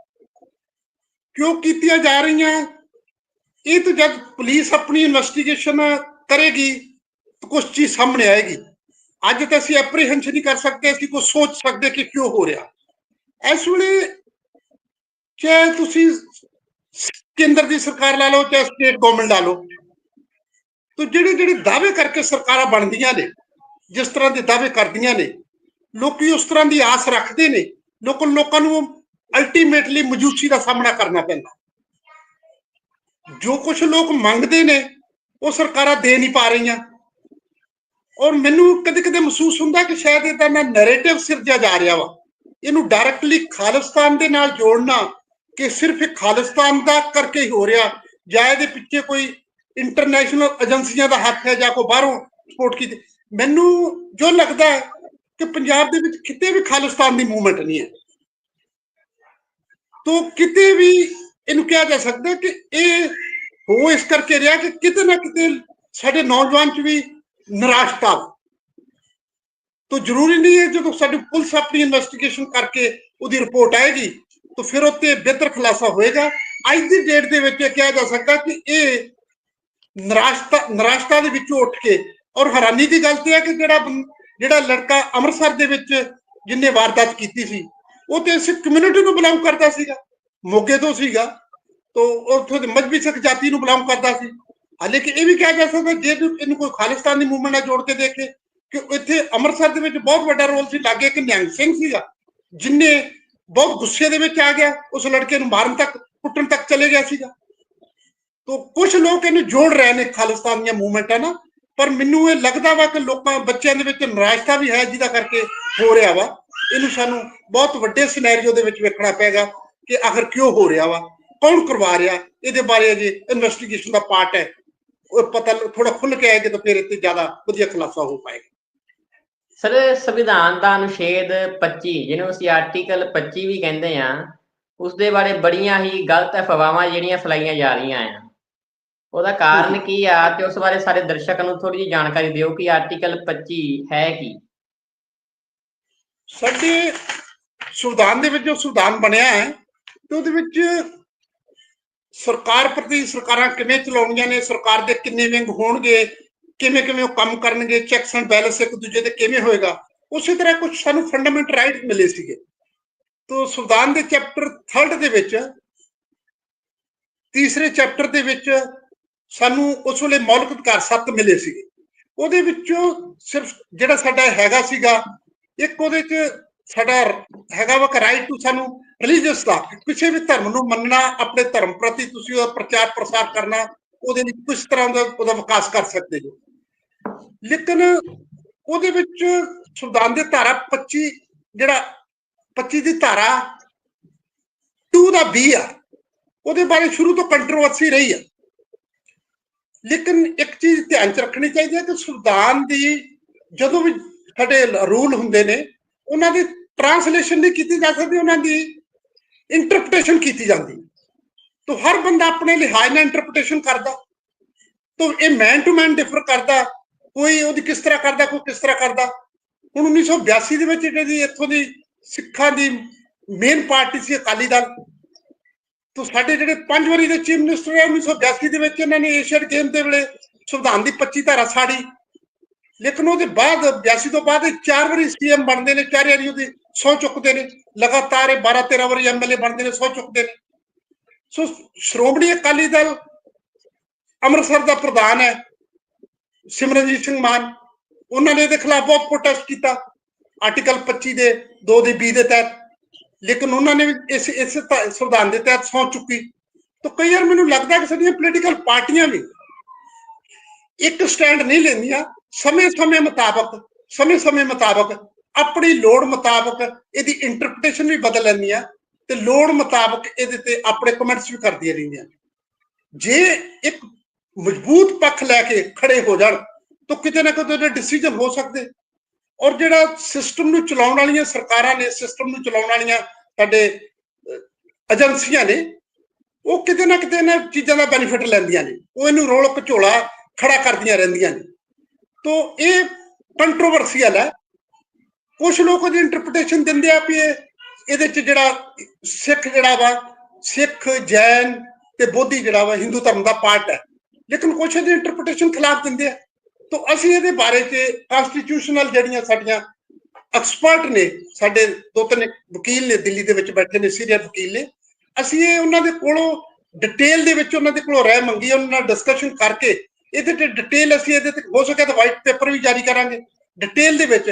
ਕਿਉਂ ਕੀਤੀਆਂ ਜਾ ਰਹੀਆਂ? ਇਹ ਤਾਂ ਜਦ ਪੁਲਿਸ ਆਪਣੀ ਇਨਵੈਸਟੀਗੇਸ਼ਨ ਕਰੇਗੀ, ਤਾਂ ਕੁਝ ਚੀਜ਼ ਸਾਹਮਣੇ ਆਏਗੀ। ਅੱਜ ਤਾਂ ਅਸੀਂ ਐਪਰੀਹੈਂਸ਼ਨ ਨਹੀਂ ਕਰ ਸਕਦੇ, ਅਸੀਂ ਕੁਝ ਸੋਚ ਸਕਦੇ ਕਿ ਕਿਉਂ ਹੋ ਰਿਹਾ। ਇਸ ਵੇਲੇ ਚਾਹੇ ਤੁਸੀਂ ਕੇਂਦਰ ਦੀ ਸਰਕਾਰ ਲਾ ਲਓ, ਚਾਹੇ ਸਟੇਟ ਗਵਰਨਮੈਂਟ ਲਾ ਲਓ, ਤੋ ਜਿਹੜੇ ਜਿਹੜੇ ਦਾਅਵੇ ਕਰਕੇ ਸਰਕਾਰਾਂ ਬਣਦੀਆਂ ਨੇ, ਜਿਸ ਤਰ੍ਹਾਂ ਦੇ ਦਾਅਵੇ ਕਰਦੀਆਂ ਨੇ, ਲੋਕੀ ਉਸ ਤਰ੍ਹਾਂ ਦੀ ਆਸ ਰੱਖਦੇ ਨੇ ਲੋਕਾਂ ਲੋਕਾਂ ਨੂੰ ਅਲਟੀਮੇਟਲੀ ਮਜੂਸੀ ਦਾ ਸਾਹਮਣਾ ਕਰਨਾ ਪੈਂਦਾ। ਜੋ ਕੁਝ ਲੋਕ ਮੰਗਦੇ ਨੇ, ਉਹ ਸਰਕਾਰਾਂ ਦੇ ਨਹੀਂ ਪਾ ਰਹੀਆਂ। ਔਰ ਮੈਨੂੰ ਕਦੇ ਕਦੇ ਮਹਿਸੂਸ ਹੁੰਦਾ ਕਿ ਸ਼ਾਇਦ ਇਹਦਾ ਨਾ ਨੈਰੇਟਿਵ ਸਿਰਜਿਆ ਜਾ ਰਿਹਾ ਵਾ। ਇਹਨੂੰ ਡਾਇਰੈਕਟਲੀ ਖਾਲਿਸਤਾਨ ਦੇ ਨਾਲ ਜੋੜਨਾ ਕਿ ਸਿਰਫ ਇਹ ਖਾਲਿਸਤਾਨ ਦਾ ਕਰਕੇ ਹੀ ਹੋ ਰਿਹਾ, ਜਾਂ ਇਹਦੇ ਪਿੱਛੇ ਕੋਈ ਇੰਟਰਨੈਸ਼ਨਲ ਏਜੰਸੀਆਂ ਦਾ ਹੱਥ ਹੈ ਜਾਂ ਕੋਈ ਬਾਹਰੋਂ ਸਪੋਰਟ ਕੀਤੀ। ਮੈਨੂੰ ਜੋ ਲੱਗਦਾ ਹੈ ਕਿ ਪੰਜਾਬ ਦੇ ਵਿੱਚ ਕਿਤੇ ਵੀ ਖਾਲਿਸਤਾਨ ਦੀ ਮੂਵਮੈਂਟ ਨਹੀਂ ਹੈ। ਤੋਂ ਕਿਤੇ ਵੀ ਇਹਨੂੰ ਕਿਹਾ ਜਾ ਸਕਦਾ ਕਿ ਇਹ ਹੋ ਇਸ ਕਰਕੇ ਰਿਹਾ ਕਿ ਕਿਤੇ ਨਾ ਕਿਤੇ ਸਾਡੇ ਨੌਜਵਾਨ ਚ ਵੀ ਨਿਰਾਸ਼ਤਾ ਤੋਂ ਜ਼ਰੂਰੀ ਨਹੀਂ ਹੈ ਜਦੋਂ ਸਾਡੀ ਪੁਲਿਸ ਆਪਣੀ ਇਨਵੈਸਟੀਗੇਸ਼ਨ ਕਰਕੇ ਉਹਦੀ ਰਿਪੋਰਟ ਆਏਗੀ, ਤਾਂ ਫਿਰ ਉੱਤੇ ਬਿਹਤਰ ਖੁਲਾਸਾ ਹੋਏਗਾ। ਅੱਜ ਦੀ ਡੇਟ ਦੇ ਵਿੱਚ ਇਹ ਕਿਹਾ ਜਾ ਸਕਦਾ ਕਿ ਇਹ ਨਿਰਾਸ਼ਤਾ ਨਿਰਾਸ਼ਤਾ ਦੇ ਵਿੱਚੋਂ ਉੱਠ ਕੇ ਔਰ ਹੈਰਾਨੀ ਦੀ ਗੱਲ ਤੇ ਹੈ ਕਿ ਜਿਹੜਾ ਜਿਹੜਾ ਲੜਕਾ ਅੰਮ੍ਰਿਤਸਰ ਦੇ ਵਿੱਚ ਜਿੰਨੇ ਵਾਰਦਾਤ ਕੀਤੀ ਸੀ, ਉਹ ਤੇ ਸਿੱਖ ਕਮਿਊਨਿਟੀ ਨੂੰ ਬਿਲੋਂਗ ਕਰਦਾ ਸੀਗਾ, ਮੋਗੇ ਤੋਂ ਸੀਗਾ, ਤੋਂ ਉੱਥੋਂ ਦੇ ਮਜਬੀ ਸਿੱਖ ਜਾਤੀ ਨੂੰ ਬਿਲੋਂਗ ਕਰਦਾ ਸੀ। ਹਾਲੇ ਕਿ ਇਹ ਵੀ ਕਿਹਾ ਜਾ ਸਕਦਾ ਜੇ ਇਹਨੂੰ ਕੋਈ ਖਾਲਿਸਤਾਨ ਦੀ ਮੂਵਮੈਂਟ ਨਾਲ ਜੋੜ ਕੇ ਦੇਖੇ ਕਿ ਇੱਥੇ ਅੰਮ੍ਰਿਤਸਰ ਦੇ ਵਿੱਚ ਬਹੁਤ ਵੱਡਾ ਰੋਲ ਸੀ, ਲਾਗੇ ਇੱਕ ਨਿਹੰਗ ਸਿੰਘ ਸੀਗਾ, ਜਿਨੇ ਬਹੁਤ ਗੁੱਸੇ ਦੇ ਵਿੱਚ ਆ ਗਿਆ, ਉਸ ਲੜਕੇ ਨੂੰ ਮਾਰਨ ਤੱਕ, ਕੁੱਟਣ ਤੱਕ ਚਲੇ ਗਿਆ ਸੀਗਾ। ਤੋਂ ਕੁਝ ਲੋਕ ਇਹਨੂੰ ਜੋੜ ਰਹੇ ਨੇ ਖਾਲਿਸਤਾਨ ਦੀਆਂ ਮੂਵਮੈਂਟਾਂ ਨਾਲ ਪਰ ਮੈਨੂੰ ਇਹ ਲੱਗਦਾ ਵਾ ਕਿ ਲੋਕਾਂ, ਬੱਚਿਆਂ ਦੇ ਵਿੱਚ ਨਿਰਾਸ਼ਤਾ ਵੀ ਹੈ ਜਿਹਦਾ ਕਰਕੇ ਹੋ ਰਿਹਾ ਵਾ। ਇਹਨੂੰ ਸਾਨੂੰ ਬਹੁਤ ਵੱਡੇ ਸਿਨੈਰੀਓ ਦੇ ਵਿੱਚ ਵੇਖਣਾ ਪਏਗਾ ਕਿ ਆਖਰ ਕਿਉਂ ਹੋ ਰਿਹਾ ਵਾ। ਕੌਣ ਕਰਵਾ ਰਿਹਾ? ਇਹਦੇ ਬਾਰੇ ਅਜੇ ਇਨਵੈਸਟੀਗੇਸ਼ਨ ਦਾ ਪਾਰਟ ਹੈ। ਉਹ ਪਤਾ ਥੋੜਾ ਖੁੱਲ ਕੇ ਆਏਗਾ ਤਾਂ ਫਿਰ ਇੱਥੇ ਜ਼ਿਆਦਾ ਵਧੀਆ ਖੁਲਾਸਾ ਹੋ ਪਾਏਗਾ। ਸਰ, ਸੰਵਿਧਾਨ ਦਾ ਅਨੁਛੇਦ 25 ਜਿਹਨੂੰ ਅਸੀਂ ਆਰਟੀਕਲ 25 ਵੀ ਕਹਿੰਦੇ ਆ ਉਸ ਦੇ ਬਾਰੇ ਬੜੀਆਂ ਹੀ ਗਲਤ ਅਫਵਾਹਾਂ ਜਿਹੜੀਆਂ ਫੈਲਾਈਆਂ ਜਾ ਰਹੀਆਂ ਆ। ਉਹਦਾ ਕਾਰਨ ਕੀ ਆ ਤੇ ਉਸ ਬਾਰੇ ਸਾਰੇ ਦਰਸ਼ਕਾਂ ਨੂੰ ਥੋੜੀ ਜਿਹੀ ਜਾਣਕਾਰੀ ਦਿਓ ਕਿ ਆਰਟੀਕਲ 25 ਹੈ ਕੀ। ਸਾਡੇ ਸੰਵਿਧਾਨ ਦੇ ਵਿੱਚ ਜੋ ਸੰਵਿਧਾਨ ਬਣਿਆ ਹੈ ਤੇ ਉਹਦੇ ਵਿੱਚ ਸਰਕਾਰ ਪ੍ਰਤੀ ਸਰਕਾਰਾਂ ਕਿਵੇਂ ਚਲਾਉਣੀਆਂ ਨੇ ਸਰਕਾਰ ਦੇ ਕਿੰਨੇ ਵਿੰਗ ਹੋਣਗੇ ਕਿਵੇਂ ਕਿਵੇਂ ਉਹ ਕੰਮ ਕਰਨਗੇ ਚੈਕਸ ਐਂਡ ਬੈਲੈਂਸ ਇੱਕ ਦੂਜੇ ਤੇ ਕਿਵੇਂ ਹੋਏਗਾ ਉਸੇ ਤਰ੍ਹਾਂ ਕੁਝ ਸਾਨੂੰ ਫੰਡਾਮੈਂਟਲ ਰਾਈਟ ਮਿਲੇ ਸੀਗੇ। ਤੋਂ ਸੰਵਿਧਾਨ ਦੇ ਚੈਪਟਰ 3 ਦੇ ਵਿੱਚ ਤੀਸਰੇ ਚੈਪਟਰ ਦੇ ਵਿੱਚ ਸਾਨੂੰ ਉਸ ਵੇਲੇ ਮੌਲਿਕ ਅਧਿਕਾਰ ਸੱਤ ਮਿਲੇ ਸੀਗੇ। ਉਹਦੇ ਵਿੱਚੋਂ ਸਿਰਫ ਜਿਹੜਾ ਸਾਡਾ ਹੈਗਾ ਸੀਗਾ, ਇੱਕ ਉਹਦੇ ਚ ਸਾਡਾ ਹੈਗਾ ਵਾ ਰਾਈਟ ਟੂ ਸਾਨੂੰ ਰਿਲੀਜੀਅਸ ਦਾ, ਕਿਸੇ ਵੀ ਧਰਮ ਨੂੰ ਮੰਨਣਾ, ਆਪਣੇ ਧਰਮ ਪ੍ਰਤੀ ਤੁਸੀਂ ਉਹਦਾ ਪ੍ਰਚਾਰ ਪ੍ਰਸਾਰ ਕਰਨਾ, ਉਹਦੇ ਲਈ ਕਿਸ ਤਰ੍ਹਾਂ ਦਾ ਉਹਦਾ ਵਿਕਾਸ ਕਰ ਸਕਦੇ ਹੋ। ਲੇਕਿਨ ਉਹਦੇ ਵਿੱਚ ਸੰਵਿਧਾਨ ਦੇ ਧਾਰਾ 25 ਜਿਹੜਾ 25 ਦੀ ਧਾਰਾ 2 ਦਾ 20 ਆ, ਉਹਦੇ ਬਾਰੇ ਸ਼ੁਰੂ ਤੋਂ ਕੰਟਰੋਵਰਸੀ ਰਹੀ ਆ। ਲੇਕਿਨ ਇੱਕ ਚੀਜ਼ ਧਿਆਨ ਚ ਰੱਖਣੀ ਚਾਹੀਦੀ ਹੈ ਕਿ ਸੰਵਿਧਾਨ ਦੀ ਜਦੋਂ ਵੀ ਸਾਡੇ ਰੂਲ ਹੁੰਦੇ ਨੇ, ਉਹਨਾਂ ਦੀ ਟ੍ਰਾਂਸਲੇਸ਼ਨ ਨਹੀਂ ਕੀਤੀ ਜਾ ਸਕਦੀ, ਉਹਨਾਂ ਦੀ ਇੰਟਰਪ੍ਰੀਟੇਸ਼ਨ ਕੀਤੀ ਜਾਂਦੀ। ਤੋ ਹਰ ਬੰਦਾ ਆਪਣੇ ਲਿਹਾਜ਼ ਨਾਲ ਇੰਟਰਪ੍ਰੀਟੇਸ਼ਨ ਕਰਦਾ। ਤੋ ਇਹ ਮੈਨ ਟੂ ਮੈਨ ਡਿਫਰ ਕਰਦਾ, ਕੋਈ ਉਹਦੀ ਕਿਸ ਤਰ੍ਹਾਂ ਕਰਦਾ, ਕੋਈ ਕਿਸ ਤਰ੍ਹਾਂ ਕਰਦਾ। ਹੁਣ 1982 ਦੇ ਵਿੱਚ ਜਿਹੜੀ ਇੱਥੋਂ ਦੀ ਸਿੱਖਾਂ ਦੀ ਮੇਨ ਪਾਰਟੀ ਸੀ ਅਕਾਲੀ ਦਲ ਤੋ ਸਾਡੇ ਜਿਹੜੇ ਪੰਜ ਵਾਰੀ ਦੇ ਚੀਫ ਮਿਨਿਸਟਰ ਹੈ 1982 ਦੇ ਵਿੱਚ ਇਹਨਾਂ ਨੇ ਏਸ਼ੀਅਨ ਗੇਮ ਦੇ ਵੇਲੇ ਸੰਵਿਧਾਨ ਦੀ 25 ਧਾਰਾ ਸਾੜੀ। ਲੇਕਿਨ ਉਹਦੇ ਬਾਅਦ 82 ਤੋਂ ਬਾਅਦ ਇਹ ਚਾਰ ਵਾਰੀ ਸੀਐਮ ਬਣਦੇ ਨੇ, ਚਾਰ ਵਾਰੀ ਉਹਦੀ ਸੌ ਚੁੱਕਦੇ ਨੇ। ਲਗਾਤਾਰ ਇਹ 12 13 ਵਾਰੀ ਐਮਐਲਏ ਬਣਦੇ ਨੇ ਸੌ ਚੁੱਕਦੇ ਨੇ। ਸੋ ਸ਼੍ਰੋਮਣੀ ਅਕਾਲੀ ਦਲ ਅੰਮ੍ਰਿਤਸਰ ਦਾ ਪ੍ਰਧਾਨ ਹੈ, ਸਿਮਰਨਜੀਤ ਸਿੰਘ ਮਾਨ। ਉਹਨਾਂ ਨੇ ਇਹਦੇ ਖਿਲਾਫ ਬਹੁਤ ਪ੍ਰੋਟੈਸਟ ਕੀਤਾ। ਆਰਟੀਕਲ 25 ਦੇ 2 ਦੇ 20 ਦੇ ਤਹਿਤ। ਲੇਕਿਨ ਉਹਨਾਂ ਨੇ ਵੀ ਇਸ ਇਸ ਸੰਵਿਧਾਨ ਦੇ ਤਹਿਤ ਸੌ ਚੁੱਕੀ। ਤਾਂ ਕਈ ਵਾਰ ਮੈਨੂੰ ਲੱਗਦਾ ਕਿ ਸਾਡੀਆਂ ਪੋਲੀਟੀਕਲ ਪਾਰਟੀਆਂ ਵੀ ਇੱਕ ਸਟੈਂਡ ਨਹੀਂ ਲੈਂਦੀਆਂ। ਸਮੇਂ-ਸਮੇਂ ਮੁਤਾਬਕ ਸਮੇਂ-ਸਮੇਂ ਮੁਤਾਬਕ, ਆਪਣੀ ਲੋੜ ਮੁਤਾਬਕ ਇਹਦੀ ਇੰਟਰਪ੍ਰੀਟੇਸ਼ਨ ਵੀ ਬਦਲ ਲੈਂਦੀਆਂ ਤੇ ਲੋੜ ਮੁਤਾਬਕ ਇਹਦੇ ਤੇ ਆਪਣੇ ਕਮੈਂਟਸ ਵੀ ਕਰਦੀਆਂ ਰਹਿੰਦੀਆਂ ਜੇ ਇੱਕ ਮਜ਼ਬੂਤ ਪੱਖ ਲੈ ਕੇ ਖੜੇ ਹੋ ਜਾਣ, ਤਾਂ ਕਿਤੇ ਨਾ ਕਿਤੇ ਉਹਦੇ ਡਿਸੀਜਨ ਹੋ ਸਕਦੇ। ਔਰ ਜਿਹੜਾ ਸਿਸਟਮ ਨੂੰ ਚਲਾਉਣ ਵਾਲੀਆਂ ਸਰਕਾਰਾਂ ਨੇ ਸਿਸਟਮ ਨੂੰ ਚਲਾਉਣ ਵਾਲੀਆਂ ਸਾਡੇ ਏਜੰਸੀਆਂ ਨੇ, ਉਹ ਕਿਤੇ ਨਾ ਕਿਤੇ ਇਹਨਾਂ ਚੀਜ਼ਾਂ ਦਾ ਬੈਨੀਫਿਟ ਲੈਂਦੀਆਂ ਨੇ। ਉਹ ਇਹਨੂੰ ਰੋਲ ਘਚੋਲਾ ਖੜਾ ਕਰਦੀਆਂ ਰਹਿੰਦੀਆਂ ਨੇ। ਤੋ ਇਹ ਕੰਟਰੋਵਰਸੀਅਲ ਹੈ। ਕੁਝ ਲੋਕ ਉਹਦੀ ਇੰਟਰਪ੍ਰੀਟੇਸ਼ਨ ਦਿੰਦੇ ਆ ਵੀ ਇਹਦੇ ਚ ਜਿਹੜਾ ਸਿੱਖ ਜਿਹੜਾ ਵਾ, ਸਿੱਖ, ਜੈਨ ਤੇ ਬੋਧੀ ਜਿਹੜਾ ਵਾ, ਹਿੰਦੂ ਧਰਮ ਦਾ ਪਾਰਟ ਹੈ। ਲੇਕਿਨ ਕੁਝ ਇਹਦੀ ਇੰਟਰਪ੍ਰੀਟੇਸ਼ਨ ਖਿਲਾਫ ਦਿੰਦੇ ਆ। ਤੋ ਅਸੀਂ ਇਹਦੇ ਬਾਰੇ ਚ ਕਨਸਟੀਟਿਊਸ਼ਨਲ ਜਿਹੜੀਆਂ ਸਾਡੀਆਂ ਐਕਸਪਰਟ ਨੇ, ਸਾਡੇ ਦੋ ਤਿੰਨ ਵਕੀਲ ਨੇ ਦਿੱਲੀ ਦੇ ਵਿੱਚ ਬੈਠੇ ਨੇ, ਸੀਨੀਅਰ ਵਕੀਲ ਨੇ, ਅਸੀਂ ਇਹ ਉਹਨਾਂ ਦੇ ਕੋਲੋਂ ਡਿਟੇਲ ਦੇ ਵਿੱਚ ਉਹਨਾਂ ਦੇ ਕੋਲੋਂ ਰਾਏ ਮੰਗੀ, ਉਹਨਾਂ ਨਾਲ ਡਿਸਕਸ਼ਨ ਕਰਕੇ ਇਹਦੇ ਤੇ ਡਿਟੇਲ ਅਸੀਂ ਇਹਦੇ ਤੇ ਹੋ ਸਕਿਆ ਤਾਂ ਵਾਈਟ ਪੇਪਰ ਵੀ ਜਾਰੀ ਕਰਾਂਗੇ। ਡਿਟੇਲ ਦੇ ਵਿੱਚ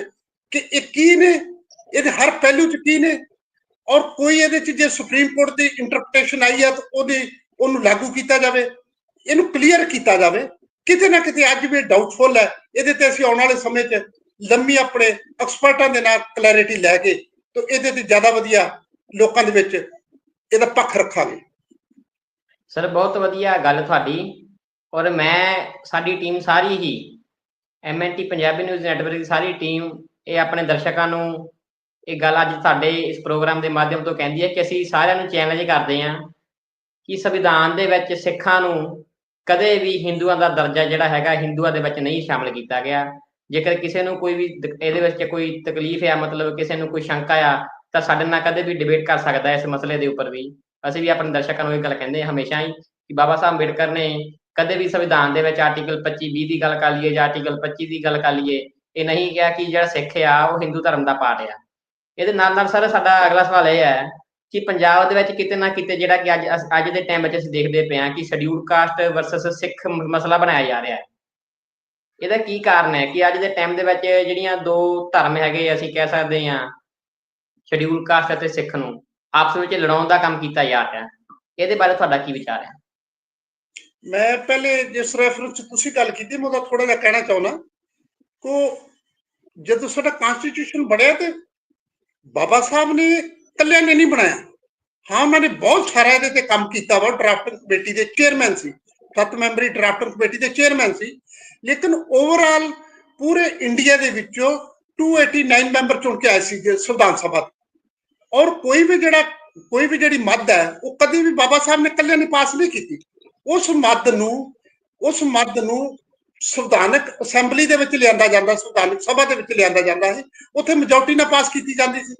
ਕਿ ਇਹ ਕੀ ਨੇ, ਇਹਦੇ ਹਰ ਪਹਿਲੂ ਚ ਕੀ ਨੇ ਔਰ ਕੋਈ ਇਹਦੇ ਚ ਜੇ ਸੁਪਰੀਮ ਕੋਰਟ ਦੀ ਇੰਟਰਪ੍ਰੀਟੇਸ਼ਨ ਆਈ ਹੈ ਤਾਂ ਉਹਦੀ, ਉਹਨੂੰ ਲਾਗੂ ਕੀਤਾ ਜਾਵੇ, ਇਹਨੂੰ ਕਲੀਅਰ ਕੀਤਾ ਜਾਵੇ। ਕਿਤੇ ਨਾ ਕਿਤੇ ਅੱਜ ਵੀ ਡਾਊਟਫੁਲ ਹੈ। ਇਹਦੇ ਤੇ ਅਸੀਂ ਆਉਣ ਵਾਲੇ ਸਮੇਂ 'ਚ ਲੰਮੀ ਆਪਣੇ ਐਕਸਪਰਟਾਂ ਦੇ ਨਾਲ ਕਲੈਰਿਟੀ ਲੈ ਕੇ ਤੇ ਇਹਦੇ ਤੇ ਜ਼ਿਆਦਾ ਵਧੀਆ ਲੋਕਾਂ ਦੇ ਵਿੱਚ ਇਹਦਾ ਪੱਖ ਰੱਖਾਂਗੇ। ਸਰ, ਬਹੁਤ ਵਧੀਆ ਗੱਲ ਤੁਹਾਡੀ। ਔਰ ਮੈਂ, ਸਾਡੀ ਟੀਮ ਸਾਰੀ ਹੀ ਐਮਐਨਟੀ ਪੰਜਾਬੀ ਨਿਊਜ਼ ਨੈਟਵਰਕ ਦੀ ਸਾਰੀ ਟੀਮ ਇਹ ਆਪਣੇ ਦਰਸ਼ਕਾਂ ਨੂੰ ਇਹ ਗੱਲ ਅੱਜ ਤੁਹਾਡੇ ਇਸ ਪ੍ਰੋਗਰਾਮ ਦੇ ਮਾਧਿਅਮ ਤੋਂ ਕਹਿੰਦੀ ਹੈ ਕਿ ਅਸੀਂ ਸਾਰਿਆਂ ਨੂੰ ਚੈਲੰਜ ਕਰਦੇ ਹਾਂ ਕਿ ਸੰਵਿਧਾਨ ਦੇ ਵਿੱਚ ਸਿੱਖਾਂ ਨੂੰ ਕਦੇ ਵੀ ਹਿੰਦੂਆਂ ਦਾ ਦਰਜਾ ਜਿਹੜਾ ਹੈਗਾ ਹਿੰਦੂਆਂ ਦੇ ਵਿੱਚ ਨਹੀਂ ਸ਼ਾਮਲ ਕੀਤਾ ਗਿਆ। ਜੇਕਰ ਕਿਸੇ ਨੂੰ ਕੋਈ ਵੀ ਇਹਦੇ ਵਿੱਚ ਕੋਈ ਤਕਲੀਫ ਆ, ਮਤਲਬ ਕਿਸੇ ਨੂੰ ਕੋਈ ਸ਼ੰਕਾ ਆ, ਤਾਂ ਸਾਡੇ ਨਾਲ ਕਦੇ ਵੀ ਡਿਬੇਟ ਕਰ ਸਕਦਾ ਇਸ ਮਸਲੇ ਦੇ ਉੱਪਰ ਵੀ। ਅਸੀਂ ਵੀ ਆਪਣੇ ਦਰਸ਼ਕਾਂ ਨੂੰ ਇਹ ਗੱਲ ਕਹਿੰਦੇ ਹਾਂ ਹਮੇਸ਼ਾ ਹੀ ਕਿ ਬਾਬਾ ਸਾਹਿਬ ਅੰਬੇਡਕਰ ਨੇ ਕਦੇ ਵੀ ਸੰਵਿਧਾਨ ਦੇ ਵਿੱਚ ਆਰਟੀਕਲ 25 20 ਦੀ ਗੱਲ ਕਰ ਲਈਏ ਜਾਂ ਆਰਟੀਕਲ 25 ਦੀ ਗੱਲ ਕਰ ਲਈਏ, ਇਹ ਨਹੀਂ ਕਿਹਾ ਕਿ ਜਿਹੜਾ ਸਿੱਖ ਆ, ਉਹ ਹਿੰਦੂ ਧਰਮ ਦਾ ਪਾਰਟ ਆ। ਇਹਦੇ ਨਾਲ ਨਾਲ ਸਰ, ਸਾਡਾ ਅਗਲਾ ਸਵਾਲ ਇਹ ਹੈ ਕਿ ਪੰਜਾਬ ਦੇ ਵਿੱਚ ਕਿਤੇ ਨਾ ਕਿਤੇ ਜਿਹੜਾ ਕਿ ਅੱਜ ਅੱਜ ਦੇ ਟਾਈਮ ਵਿੱਚ ਅਸੀਂ ਦੇਖਦੇ ਪਏ ਹਾਂ ਕਿ ਸ਼ਡਿਊਲ ਕਾਸਟ ਵਰਸਸ ਸਿੱਖ ਮਸਲਾ ਬਣਾਇਆ ਜਾ ਰਿਹਾ ਹੈ। ਇਹਦਾ ਕੀ ਕਾਰਨ ਹੈ ਕਿ ਅੱਜ ਦੇ ਟਾਈਮ ਦੇ ਵਿੱਚ ਜਿਹੜੀਆਂ ਦੋ ਧਰਮ ਹੈਗੇ ਅਸੀਂ ਕਹਿ ਸਕਦੇ ਹਾਂ ਸ਼ਡਿਊਲ ਕਾਸਟ ਅਤੇ ਸਿੱਖ ਨੂੰ, ਆਪਸ ਵਿੱਚ ਲੜਾਉਣ ਦਾ ਕੰਮ ਕੀਤਾ ਜਾ ਰਿਹਾ ਹੈ। ਇਹਦੇ ਬਾਰੇ ਤੁਹਾਡਾ ਕੀ ਵਿਚਾਰ ਹੈ? ਮੈਂ ਪਹਿਲੇ ਜਿਸ ਰੈਫਰੈਂਸ ਤੁਸੀਂ ਗੱਲ ਕੀਤੀ, ਮੈਂ ਉਹਦਾ ਥੋੜਾ ਜਿਹਾ ਕਹਿਣਾ ਚਾਹੁੰਦਾ। ਕੋ ਜਦੋਂ ਸਾਡਾ ਕਨਸਟੀਟਿਊਸ਼ਨ ਬਣਿਆ ਤੇ ਬਾਬਾ ਸਾਹਿਬ ਨੇ ਇਕੱਲਿਆਂ ਨੇ ਨਹੀਂ ਬਣਾਇਆ। ਹਾਂ ਉਹਨਾਂ ਨੇ ਬਹੁਤ ਸਾਰਾ ਇਹਦੇ ਤੇ ਕੰਮ ਕੀਤਾ ਵਾ, ਡਰਾਫਟਿੰਗ ਕਮੇਟੀ ਦੇ ਚੇਅਰਮੈਨ ਸੀ। ਸੱਤ ਮੈਂਬਰੀ ਡਰਾਫਟਿੰਗ ਕਮੇਟੀ ਦੇ ਚੇਅਰਮੈਨ ਸੀ। ਲੇਕਿਨ ਓਵਰਆਲ ਪੂਰੇ ਇੰਡੀਆ ਦੇ ਵਿੱਚੋਂ 289 ਮੈਂਬਰ ਚੁਣ ਕੇ ਆਏ ਸੀ ਸੰਵਿਧਾਨ ਸਭਾ ਔਰ ਕੋਈ ਵੀ ਜਿਹੜਾ, ਕੋਈ ਵੀ ਜਿਹੜੀ ਮੱਦ ਹੈ, ਉਹ ਕਦੀ ਵੀ ਬਾਬਾ ਸਾਹਿਬ ਨੇ ਇਕੱਲਿਆਂ ਨੇ ਪਾਸ ਨਹੀਂ ਕੀਤੀ। ਉਸ ਮੱਦ ਨੂੰ, ਉਸ ਮੱਦ ਨੂੰ ਸੰਵਿਧਾਨਕ ਅਸੈਂਬਲੀ ਦੇ ਵਿੱਚ ਲਿਆਂਦਾ ਜਾਂਦਾ, ਸੰਵਿਧਾਨਕ ਸਭਾ ਦੇ ਵਿੱਚ ਲਿਆਂਦਾ ਜਾਂਦਾ ਹੈ ਉੱਥੇ ਮੈਜੋਰਟੀ ਨਾਲ ਪਾਸ ਕੀਤੀ ਜਾਂਦੀ ਸੀ।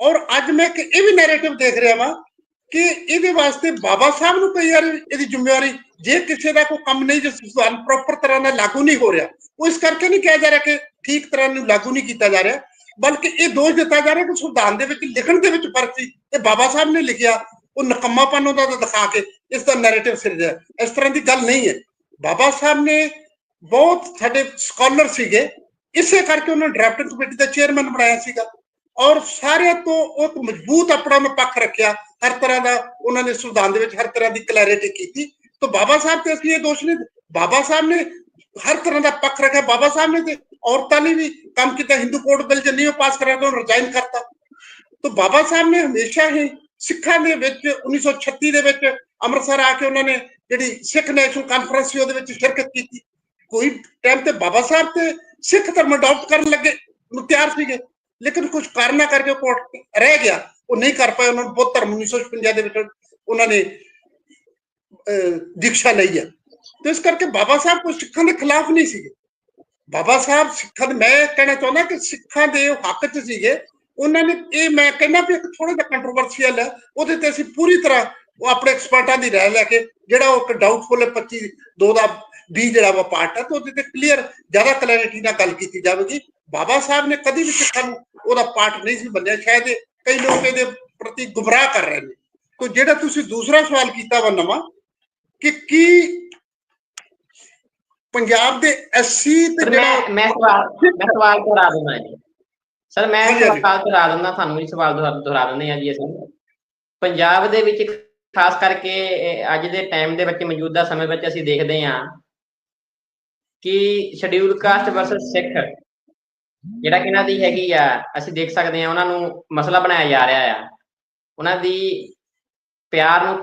ਔਰ ਅੱਜ ਮੈਂ ਇੱਕ ਇਹ ਵੀ ਨੈਰੇਟਿਵ ਦੇਖ ਰਿਹਾ ਵਾਂ ਕਿ ਇਹਦੇ ਵਾਸਤੇ ਬਾਬਾ ਸਾਹਿਬ ਨੂੰ ਕਈ ਵਾਰ ਇਹਦੀ ਜ਼ਿੰਮੇਵਾਰੀ ਜੇ ਕਿਸੇ ਦਾ ਕੋਈ ਕੰਮ ਨਹੀਂ ਜਿਸ ਸੰਵਿਧਾਨ ਪ੍ਰੋਪਰ ਤਰ੍ਹਾਂ ਨਾਲ ਲਾਗੂ ਨਹੀਂ ਹੋ ਰਿਹਾ, ਉਹ ਇਸ ਕਰਕੇ ਨਹੀਂ ਕਿਹਾ ਜਾ ਰਿਹਾ ਕਿ ਠੀਕ ਤਰ੍ਹਾਂ ਨੂੰ ਲਾਗੂ ਨਹੀਂ ਕੀਤਾ ਜਾ ਰਿਹਾ, ਬਲਕਿ ਇਹ ਦੋਸ਼ ਦਿੱਤਾ ਜਾ ਰਿਹਾ ਕਿ ਸੰਵਿਧਾਨ ਦੇ ਵਿੱਚ, ਲਿਖਣ ਦੇ ਵਿੱਚ ਫ਼ਰਕ ਸੀ ਇਹ ਬਾਬਾ ਸਾਹਿਬ ਨੇ ਲਿਖਿਆ, ਉਹ ਨਕੰਮਾਪਨ ਉਹਦਾ ਤਾਂ ਦਿਖਾ ਕੇ ਇਸ ਦਾ ਨੈਰੇਟਿਵ ਸਿਰਜਿਆ ਇਸ ਤਰ੍ਹਾਂ ਦੀ ਗੱਲ ਨਹੀਂ ਹੈ। ਬਾਬਾ ਸਾਹਿਬ ਨੇ ਬਹੁਤ ਸਾਡੇ ਸਕਾਲਰ ਸੀਗੇ, ਇਸੇ ਕਰਕੇ ਉਹਨਾਂ ਡਰਾਫਟਿੰਗ ਕਮੇਟੀ ਦਾ ਚੇਅਰਮੈਨ ਬਣਾਇਆ ਸੀਗਾ। ਔਰ ਸਾਰਿਆਂ ਤੋਂ ਉਹ ਮਜ਼ਬੂਤ ਆਪਣਾ ਉਹਨੇ ਪੱਖ ਰੱਖਿਆ, ਹਰ ਤਰ੍ਹਾਂ ਦਾ ਉਹਨਾਂ ਨੇ ਸੰਵਿਧਾਨ ਦੇ ਵਿੱਚ ਹਰ ਤਰ੍ਹਾਂ ਦੀ ਕਲੈਰਿਟੀ ਕੀਤੀ। ਤਾਂ ਬਾਬਾ ਸਾਹਿਬ ਤੇ ਅਸੀਂ ਇਹ ਦੋਸ਼ ਨਹੀਂ ਬਾਬਾ ਸਾਹਿਬ ਨੇ ਹਰ ਤਰ੍ਹਾਂ ਦਾ ਪੱਖ ਰੱਖਿਆ ਬਾਬਾ ਸਾਹਿਬ ਨੇ ਤੇ ਔਰਤਾਂ ਲਈ ਵੀ ਕੰਮ ਕੀਤਾ, ਹਿੰਦੂ ਕੋਡ ਬਿੱਲ ਜੇ ਨਹੀਂ ਉਹ ਪਾਸ ਕਰਿਆ ਤਾਂ ਉਹਨੂੰ ਰਿਜ਼ਾਈਨ ਕਰਤਾ। ਤਾਂ ਬਾਬਾ ਸਾਹਿਬ ਨੇ ਹਮੇਸ਼ਾ ਹੀ ਸਿੱਖਾਂ ਦੇ ਵਿੱਚ 1936 ਦੇ ਵਿੱਚ ਅੰਮ੍ਰਿਤਸਰ ਆ ਕੇ ਉਹਨਾਂ ਨੇ ਜਿਹੜੀ ਸਿੱਖ ਨੈਸ਼ਨਲ ਕਾਨਫਰੰਸ ਸੀ ਉਹਦੇ ਵਿੱਚ ਸ਼ਿਰਕਤ ਕੀਤੀ। ਕੋਈ ਟਾਈਮ ਤੇ ਬਾਬਾ ਸਾਹਿਬ ਤੇ ਸਿੱਖ ਧਰਮ ਅਡਾਪਟ ਕਰਨ ਲੱਗੇ ਨੂੰ ਤਿਆਰ ਸੀਗੇ। ਲੇਕਿਨ ਕੁਝ ਕਾਰਨਾਂ ਕਰਕੇ ਕੋਰਟ ਰਹਿ ਗਿਆ ਉਹ ਨਹੀਂ ਕਰ ਪਾਏ ਉਹਨਾਂ ਨੂੰ ਬੁੱਧ ਧਰਮ 1956 ਦੇ ਵਿੱਚ ਉਹਨਾਂ ਨੇ ਅਹ, ਦੀਕਸ਼ਾ ਲਈ ਹੈ ਤੇ ਇਸ ਕਰਕੇ ਬਾਬਾ ਸਾਹਿਬ ਕੋਈ ਸਿੱਖਾਂ ਦੇ ਖਿਲਾਫ ਨਹੀਂ ਸੀਗੇ। ਬਾਬਾ ਸਾਹਿਬ ਸਿੱਖਾਂ ਦੇ ਮੈਂ ਕਹਿਣਾ ਚਾਹੁੰਦਾ ਕਿ ਸਿੱਖਾਂ ਦੇ ਹੱਕ 'ਚ ਸੀਗੇ। ਉਹਨਾਂ ਨੇ ਇਹ ਮੈਂ ਕਹਿੰਦਾ ਵੀ ਇੱਕ ਥੋੜਾ ਜਿਹਾ ਕੰਟਰੋਵਰਸੀਅਲ ਹੈ ਉਹਦੇ ਤੇ ਅਸੀਂ ਪੂਰੀ ਤਰ੍ਹਾਂ ਉਹ ਆਪਣੇ ਐਕਸਪਰਟਾਂ ਦੀ ਰਾਏ ਲੈ ਕੇ ਜਿਹੜਾ ਉਹ ਡਾਊਟਫੁਲ ਹੈ 25 ਦੋ ਦਾ 20 ਜਿਹੜਾ ਵਾ ਪਾਰਟ ਹੈ ਤੇ ਉਹਦੇ ਤੇ ਕਲੀਅਰ ਜ਼ਿਆਦਾ ਕਲੈਰਿਟੀ ਨਾਲ ਗੱਲ ਕੀਤੀ ਜਾਵੇਗੀ। ਬਾਬਾ ਸਾਹਿਬ ਨੇ ਕਦੀ ਵੀ ਸਿੱਖਾਂ ਨੂੰ ਉਹਦਾ ਪਾਰਟ ਨਹੀਂ ਸੀ ਬੰਦਿਆ ਸ਼ਾਇਦ ਕਈ ਲੋਕ ਇਹਦੇ ਪ੍ਰਤੀ ਗੁੰਮਰਾਹ ਕਰ ਰਹੇ ਨੇ। ਤੇ ਜਿਹੜਾ ਤੁਸੀਂ ਦੂਸਰਾ ਸਵਾਲ ਕੀਤਾ ਵਾ ਨਵਾਂ ਕਿ ਕੀ ਪੰਜਾਬ ਦੇ ਐਸਸੀ ਤੇ ਜਿਹੜਾ ਮੈਂ ਸਵਾਲ ਮੈਂ ਸਵਾਲ ਦੁਹਰਾ ਦਿੰਦਾ ਜੀ। ਸਰ ਮੈਂ। ਸਵਾਲ ਦੁਹਰਾ ਦਿੰਦਾ ਤੁਹਾਨੂੰ ਵੀ ਸਵਾਲ ਦੁਹਰਾ ਦੁਹਰਾ ਦਿੰਦੇ ਆ ਜੀ ਅਸੀਂ। ਪੰਜਾਬ ਦੇ ਵਿੱਚ ਖਾਸ ਕਰਕੇ ਅੱਜ ਦੇ ਟਾਈਮ ਦੇ ਵਿੱਚ ਮੌਜੂਦਾ ਸਮੇਂ ਵਿੱਚ ਅਸੀਂ ਦੇਖਦੇ ਹਾਂ ਕਿ ਸ਼ਡਿਊਲ ਕਾਸਟ ਵਰਸਸ ਸਿੱਖ ਜਿਹੜਾ ਕਿ ਇਹਨਾਂ ਦੀ ਹੈਗੀ ਆ, ਅਸੀਂ ਦੇਖ ਸਕਦੇ ਹਾਂ ਉਹਨਾਂ ਨੂੰ ਮਸਲਾ ਬਣਾਇਆ ਜਾ ਰਿਹਾ ਆ। ਉਹਨਾਂ ਦੀ ਪਿਆਰ ਨੂੰ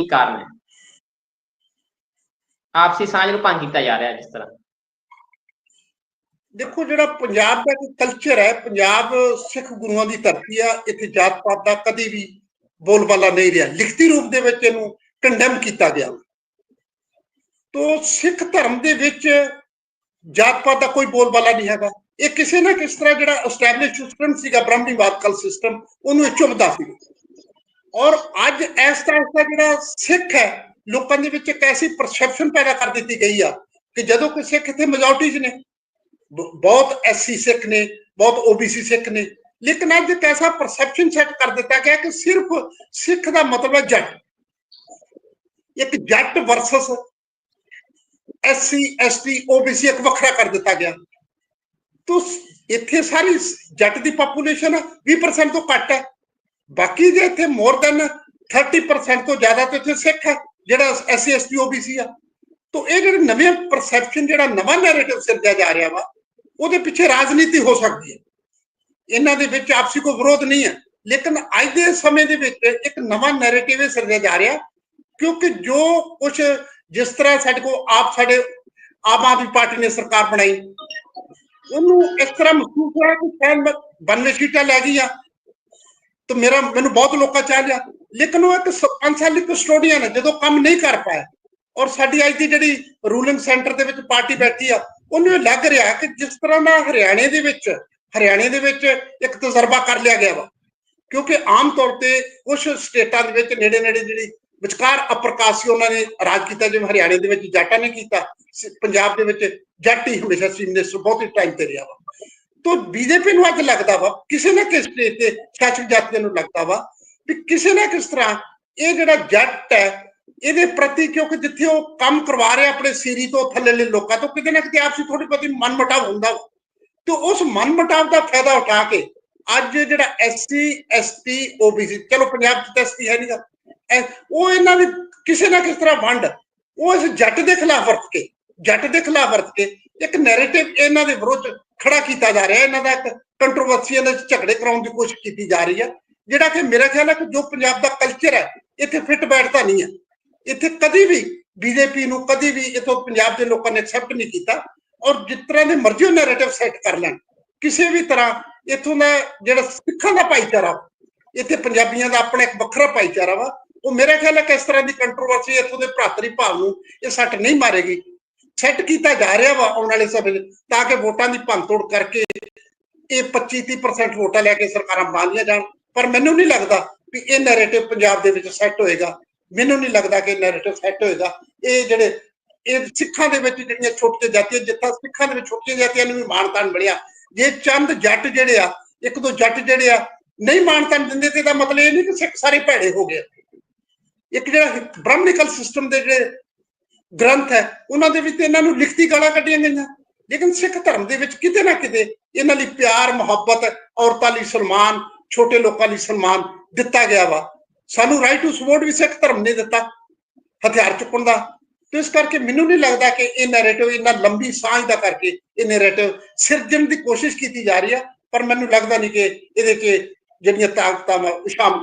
ਕਾਰਨ ਹੈ ਆਪਸੀ ਸਾਂਝ ਨੂੰ ਭੰਗ ਕੀਤਾ ਜਾ ਰਿਹਾ ਜਿਸ ਤਰ੍ਹਾਂ। ਦੇਖੋ, ਜਿਹੜਾ ਪੰਜਾਬ ਦਾ ਇੱਕ ਕਲਚਰ ਹੈ, ਪੰਜਾਬ ਸਿੱਖ ਗੁਰੂਆਂ ਦੀ ਧਰਤੀ ਆ, ਇੱਥੇ ਜਾਤ ਪਾਤ ਦਾ ਕਦੀ ਵੀ ਬੋਲਬਾਲਾ ਨਹੀਂ ਰਿਹਾ। ਲਿਖਤੀ ਰੂਪ ਦੇ ਵਿੱਚ ਇਹਨੂੰ ਕੰਡੈਮ ਕੀਤਾ ਗਿਆ। ਤੋ ਸਿੱਖ ਧਰਮ ਦੇ ਵਿੱਚ ਜਾਤ ਪਾਤ ਦਾ ਕੋਈ ਬੋਲਬਾਲਾ ਨਹੀਂ ਹੈਗਾ। ਇਹ ਕਿਸੇ ਨਾ ਕਿਸ ਤਰ੍ਹਾਂ ਜਿਹੜਾ ਐਸਟੈਬਲਿਸ਼ ਸਿਸਟਮ ਸੀਗਾ ਬ੍ਰਹਮਣੀਵਾਦ ਕਲ ਸਿਸਟਮ ਉਹਨੂੰ ਇਹ ਚੁਭਦਾ ਸੀ। ਔਰ ਅੱਜ ਇਸ ਤਰ੍ਹਾਂ ਦਾ ਜਿਹੜਾ ਸਿੱਖ ਹੈ, ਲੋਕਾਂ ਦੇ ਵਿੱਚ ਇੱਕ ਐਸੀ ਪਰਸੈਪਸ਼ਨ ਪੈਦਾ ਕਰ ਦਿੱਤੀ ਗਈ ਆ ਕਿ ਜਦੋਂ ਕੋਈ ਸਿੱਖ ਇੱਥੇ ਮੈਜੋਰਟੀ 'ਚ ਨੇ, ਬ- ਬਹੁਤ ਐਸਸੀ ਸਿੱਖ ਨੇ, ਬਹੁਤ ਓਬੀਸੀ ਸਿੱਖ ਨੇ, ਲੇਕਿਨ ਅੱਜ ਇੱਕ ਐਸਾ ਪਰਸੈਪਸ਼ਨ ਸੈੱਟ ਕਰ ਦਿੱਤਾ ਗਿਆ ਕਿ ਸਿਰਫ ਸਿੱਖ ਦਾ ਮਤਲਬ ਹੈ ਜੱਟ। ਇੱਕ ਜੱਟ ਵਰਸਸ ਐਸਸੀ, ਐਸਟੀ, ਓਬੀਸੀ ਇੱਕ ਵੱਖਰਾ ਕਰ ਦਿੱਤਾ ਗਿਆ। ਤੋ ਇੱਥੇ ਸਾਰੀ ਜੱਟ ਦੀ ਪਾਪੂਲੇਸ਼ਨ 20% ਤੋਂ ਘੱਟ ਹੈ। ਬਾਕੀ ਜੇ ਇੱਥੇ ਮੋਰ ਦੈਨ 30% ਤੋਂ ਜ਼ਿਆਦਾ ਤੇ ਇੱਥੇ ਸਿੱਖ ਹੈ, ਜਿਹੜਾ ਐਸਸੀ, ਐਸਟੀ, ਓਬੀਸੀ ਆ। ਤੋ ਇਹ ਜਿਹੜੇ ਨਵੇਂ ਪਰਸੈਪਸ਼ਨ ਜਿਹੜਾ ਨਵਾਂ ਨੈਰੇਟਿਵ ਸਿਰਜਿਆ ਜਾ ਰਿਹਾ ਵਾ, ਉਹਦੇ ਪਿੱਛੇ ਰਾਜਨੀਤੀ ਹੋ ਸਕਦੀ ਹੈ। ਇਹਨਾਂ ਦੇ ਵਿੱਚ ਆਪਸੀ ਕੋਈ ਵਿਰੋਧ ਨਹੀਂ ਹੈ। ਲੇਕਿਨ ਅੱਜ ਦੇ ਸਮੇਂ ਦੇ ਵਿੱਚ ਇੱਕ ਨਵਾਂ ਨੈਰੇਟਿਵ ਇਹ ਸਿਰਜਿਆ ਜਾ ਰਿਹਾ, ਕਿਉਂਕਿ ਜੋ ਕੁਝ ਜਿਸ ਤਰ੍ਹਾਂ ਸਾਡੇ ਕੋਲ ਆਪ ਸਾਡੇ ਆਮ ਆਦਮੀ ਪਾਰਟੀ ਨੇ ਸਰਕਾਰ ਬਣਾਈ, ਉਹਨੂੰ ਇਸ ਤਰ੍ਹਾਂ ਮਹਿਸੂਸ ਹੋਇਆ ਕਿ ਸ਼ਾਇਦ 92 ਸੀਟਾਂ ਲੈ ਗਈਆਂ ਤੇ ਮੇਰਾ ਮੈਨੂੰ ਬਹੁਤ ਲੋਕਾਂ ਚਾਹ ਲਿਆ ਲੇਕਿਨ ਉਹ ਇੱਕ ਪੰਜ ਸਾਲ ਦੀ ਕਸਟੋਡੀਅਨ ਹੈ ਜਦੋਂ ਕੰਮ ਨਹੀਂ ਕਰ ਪਾਇਆ ਔਰ ਸਾਡੀ ਅੱਜ ਦੀ ਜਿਹੜੀ ਰੂਲਿੰਗ ਸੈਂਟਰ ਦੇ ਵਿੱਚ ਪਾਰਟੀ ਬੈਠੀ ਆ, ਉਹਨੂੰ ਇਹ ਲੱਗ ਰਿਹਾ ਕਿ ਜਿਸ ਤਰ੍ਹਾਂ ਦਾ ਹਰਿਆਣੇ ਦੇ ਵਿੱਚ, ਹਰਿਆਣੇ ਦੇ ਵਿੱਚ ਇੱਕ ਤਜਰਬਾ ਕਰ ਲਿਆ ਗਿਆ ਵਾ। ਕਿਉਂਕਿ ਆਮ ਤੌਰ ਤੇ ਕੁਝ ਸਟੇਟਾਂ ਦੇ ਵਿੱਚ ਨੇੜੇ ਨੇੜੇ ਜਿਹੜੀ ਵਿਚਕਾਰ ਅਪਰਕਾਸੀ ਉਹਨਾਂ ਨੇ ਰਾਜ ਕੀਤਾ, ਜਿਵੇਂ ਹਰਿਆਣੇ ਦੇ ਵਿੱਚ ਜੱਟਾਂ ਨੇ ਕੀਤਾ ਪੰਜਾਬ ਦੇ ਵਿੱਚ ਜੱਟ ਹੀ ਹਮੇਸ਼ਾ ਸੀ ਮਿਨਿਸਟਰ ਬਹੁਤ ਟਾਈਮ ਤੇ ਰਿਹਾ ਵਾ ਤੋਂ ਬੀਜੇਪੀ ਨੂੰ ਅੱਜ ਲੱਗਦਾ ਵਾ, ਕਿਸੇ ਨਾ ਕਿਸੇ ਸਟੇਜ ਤੇ ਸ਼ਾਸਕ ਜਾਤੀਆਂ ਨੂੰ ਲੱਗਦਾ ਵਾ ਵੀ ਕਿਸੇ ਨਾ ਕਿਸ ਤਰ੍ਹਾਂ ਇਹ ਜਿਹੜਾ ਜੱਟ ਹੈ, ਇਹਦੇ ਪ੍ਰਤੀ ਕਿਉਂਕਿ ਜਿੱਥੇ ਉਹ ਕੰਮ ਕਰਵਾ ਰਿਹਾ ਆਪਣੇ ਸੀਰੀ ਤੋਂ ਥੱਲੇਲੇ ਲੋਕਾਂ ਤੋਂ, ਕਿਤੇ ਨਾ ਕਿਤੇ ਆਪਸੀ ਥੋੜੀ ਬਹੁਤੀ ਮਨਮਟਾਵ ਹੁੰਦਾ ਵਾ। ਤੇ ਉਸ ਮਨਮਟਾਵ ਦਾ ਫਾਇਦਾ ਉਠਾ ਕੇ ਅੱਜ ਜਿਹੜਾ ਐਸਸੀ ਐਸਟੀ ਓਬੀਸੀ ਚਲੋ ਪੰਜਾਬ ਚ ਤਾਂ ਐਸਟੀ ਹੈ ਨਹੀਂਗਾ ਉਹ ਇਹਨਾਂ ਦੀ ਕਿਸੇ ਨਾ ਕਿਸ ਤਰ੍ਹਾਂ ਵੰਡ। ਉਹ ਇਸ ਜੱਟ ਦੇ ਖਿਲਾਫ ਵਰਤ ਕੇ, ਜੱਟ ਦੇ ਖਿਲਾਫ ਵਰਤ ਕੇ ਇੱਕ ਨੈਰੇਟਿਵ ਇਹਨਾਂ ਦੇ ਵਿਰੁੱਧ ਖੜਾ ਕੀਤਾ ਜਾ ਰਿਹਾ। ਇਹਨਾਂ ਦਾ ਇੱਕ ਕੰਟਰੋਵਰਸੀ ਇਹਨਾਂ ਚ ਝਗੜੇ ਕਰਾਉਣ ਦੀ ਕੋਸ਼ਿਸ਼ ਕੀਤੀ ਜਾ ਰਹੀ ਹੈ, ਜਿਹੜਾ ਕਿ ਮੇਰਾ ਖਿਆਲ ਹੈ ਕਿ ਜੋ ਪੰਜਾਬ ਦਾ ਕਲਚਰ ਹੈ, ਇੱਥੇ ਫਿੱਟ ਬੈਠਦਾ ਨਹੀਂ ਹੈ। ਇੱਥੇ ਕਦੀ ਵੀ ਬੀਜੇਪੀ ਨੂੰ ਕਦੀ ਵੀ ਇਥੋਂ ਪੰਜਾਬ ਦੇ ਲੋਕਾਂ ਨੇ ਐਕਸੈਪਟ ਨਹੀਂ ਕੀਤਾ ਔਰ ਜਿਸ ਤਰ੍ਹਾਂ ਦੇ ਮਰਜ਼ੀ ਉਹ ਨੈਰੇਟਿਵ ਸੈੱਟ ਕਰ ਲੈਣ। ਕਿਸੇ ਵੀ ਤਰ੍ਹਾਂ ਇਥੋਂ ਦਾ ਜਿਹੜਾ ਸਿੱਖਾਂ ਦਾ ਭਾਈਚਾਰਾ, ਇੱਥੇ ਪੰਜਾਬੀਆਂ ਦਾ ਆਪਣਾ ਇੱਕ ਵੱਖਰਾ ਭਾਈਚਾਰਾ ਵਾ ਉਹ ਮੇਰਾ ਖਿਆਲ ਹੈ ਕਿ ਇਸ ਤਰ੍ਹਾਂ ਦੀ ਕੰਟਰੋਵਰਸੀ ਇੱਥੋਂ ਦੇ ਭਰਾਤਰੀ ਭਾਵ ਨੂੰ ਇਹ ਸੱਟ ਨਹੀਂ ਮਾਰੇਗੀ। ਸੈੱਟ ਕੀਤਾ ਜਾ ਰਿਹਾ ਵਾ ਆਉਣ ਵਾਲੇ ਸਮੇਂ ਤਾਂ ਕਿ ਵੋਟਾਂ ਦੀ ਭੰਨਤੋੜ ਕਰਕੇ ਇਹ 25-30% ਵੋਟਾਂ ਲੈ ਕੇ ਸਰਕਾਰਾਂ ਬਣਾ ਜਾਣ। ਪਰ ਮੈਨੂੰ ਨਹੀਂ ਲੱਗਦਾ ਵੀ ਇਹ ਨੈਰੇਟਿਵ ਪੰਜਾਬ ਦੇ ਵਿੱਚ ਸੈੱਟ ਹੋਏਗਾ। ਮੈਨੂੰ ਨਹੀਂ ਲੱਗਦਾ ਕਿ ਨੈਰੇਟਿਵ ਸੈੱਟ ਹੋਏਗਾ। ਇਹ ਜਿਹੜੇ, ਇਹ ਸਿੱਖਾਂ ਦੇ ਵਿੱਚ ਜਿਹੜੀਆਂ ਛੋਟੀਆਂ ਜਾਤੀਆਂ, ਜਿੱਥਾ ਸਿੱਖਾਂ ਦੇ ਵਿੱਚ ਛੋਟੀਆਂ ਜਾਤੀਆਂ ਨੂੰ ਵੀ ਮਾਨਤਾਨ ਮਿਲਿਆ। ਜੇ ਚੰਦ ਜੱਟ ਜਿਹੜੇ ਆ, ਇੱਕ ਦੋ ਜੱਟ ਜਿਹੜੇ ਆ, ਨਹੀਂ ਮਾਨਤਾਨ ਦਿੰਦੇ ਤੇ ਇਹਦਾ ਮਤਲਬ ਇਹ ਨਹੀਂ ਕਿ ਸਿੱਖ ਸਾਰੇ ਭੈੜੇ ਹੋ ਗਏ। ਇੱਕ ਜਿਹੜਾ ਬ੍ਰਾਹਮਣਿਕਲ ਸਿਸਟਮ ਦੇ ਜਿਹੜੇ ਗ੍ਰੰਥ ਹੈ, ਉਹਨਾਂ ਦੇ ਵਿੱਚ ਇਹਨਾਂ ਨੂੰ ਲਿਖਤੀ ਗਾਲਾਂ ਕੱਢੀਆਂ ਗਈਆਂ। ਲੇਕਿਨ ਸਿੱਖ ਧਰਮ ਦੇ ਵਿੱਚ ਕਿਤੇ ਨਾ ਕਿਤੇ ਇਹਨਾਂ ਲਈ ਪਿਆਰ, ਮੁਹੱਬਤ, ਔਰਤਾਂ ਲਈ ਸਨਮਾਨ, ਛੋਟੇ ਲੋਕਾਂ ਲਈ ਸਨਮਾਨ ਦਿੱਤਾ ਗਿਆ ਵਾ। ਸਾਨੂੰ ਰਾਈਟ ਟੂ ਸਪੋਰਟ ਵੀ ਸਿੱਖ ਧਰਮ ਨੇ ਦਿੱਤਾ, ਹਥਿਆਰ ਚੁੱਕਣ ਦਾ। ਤੇ ਇਸ ਕਰਕੇ ਮੈਨੂੰ ਨਹੀਂ ਲੱਗਦਾ ਕਿ ਇਹ ਨੈਰੇਟਿਵ ਇੰਨਾ ਲੰਬੀ ਸਾਂਝ ਦਾ ਕਰਕੇ ਇਹ ਨੈਰੇਟਿਵ ਸਿਰਜਣ ਦੀ ਕੋਸ਼ਿਸ਼ ਕੀਤੀ ਜਾ ਰਹੀ ਆ, ਪਰ ਮੈਨੂੰ ਲੱਗਦਾ ਨਹੀਂ ਕਿ ਇਹਦੇ 'ਚ ਜਿਹੜੀਆਂ ਤਾਕਤਾਂ ਵਾ, ਉਹ ਸ਼ਾਮ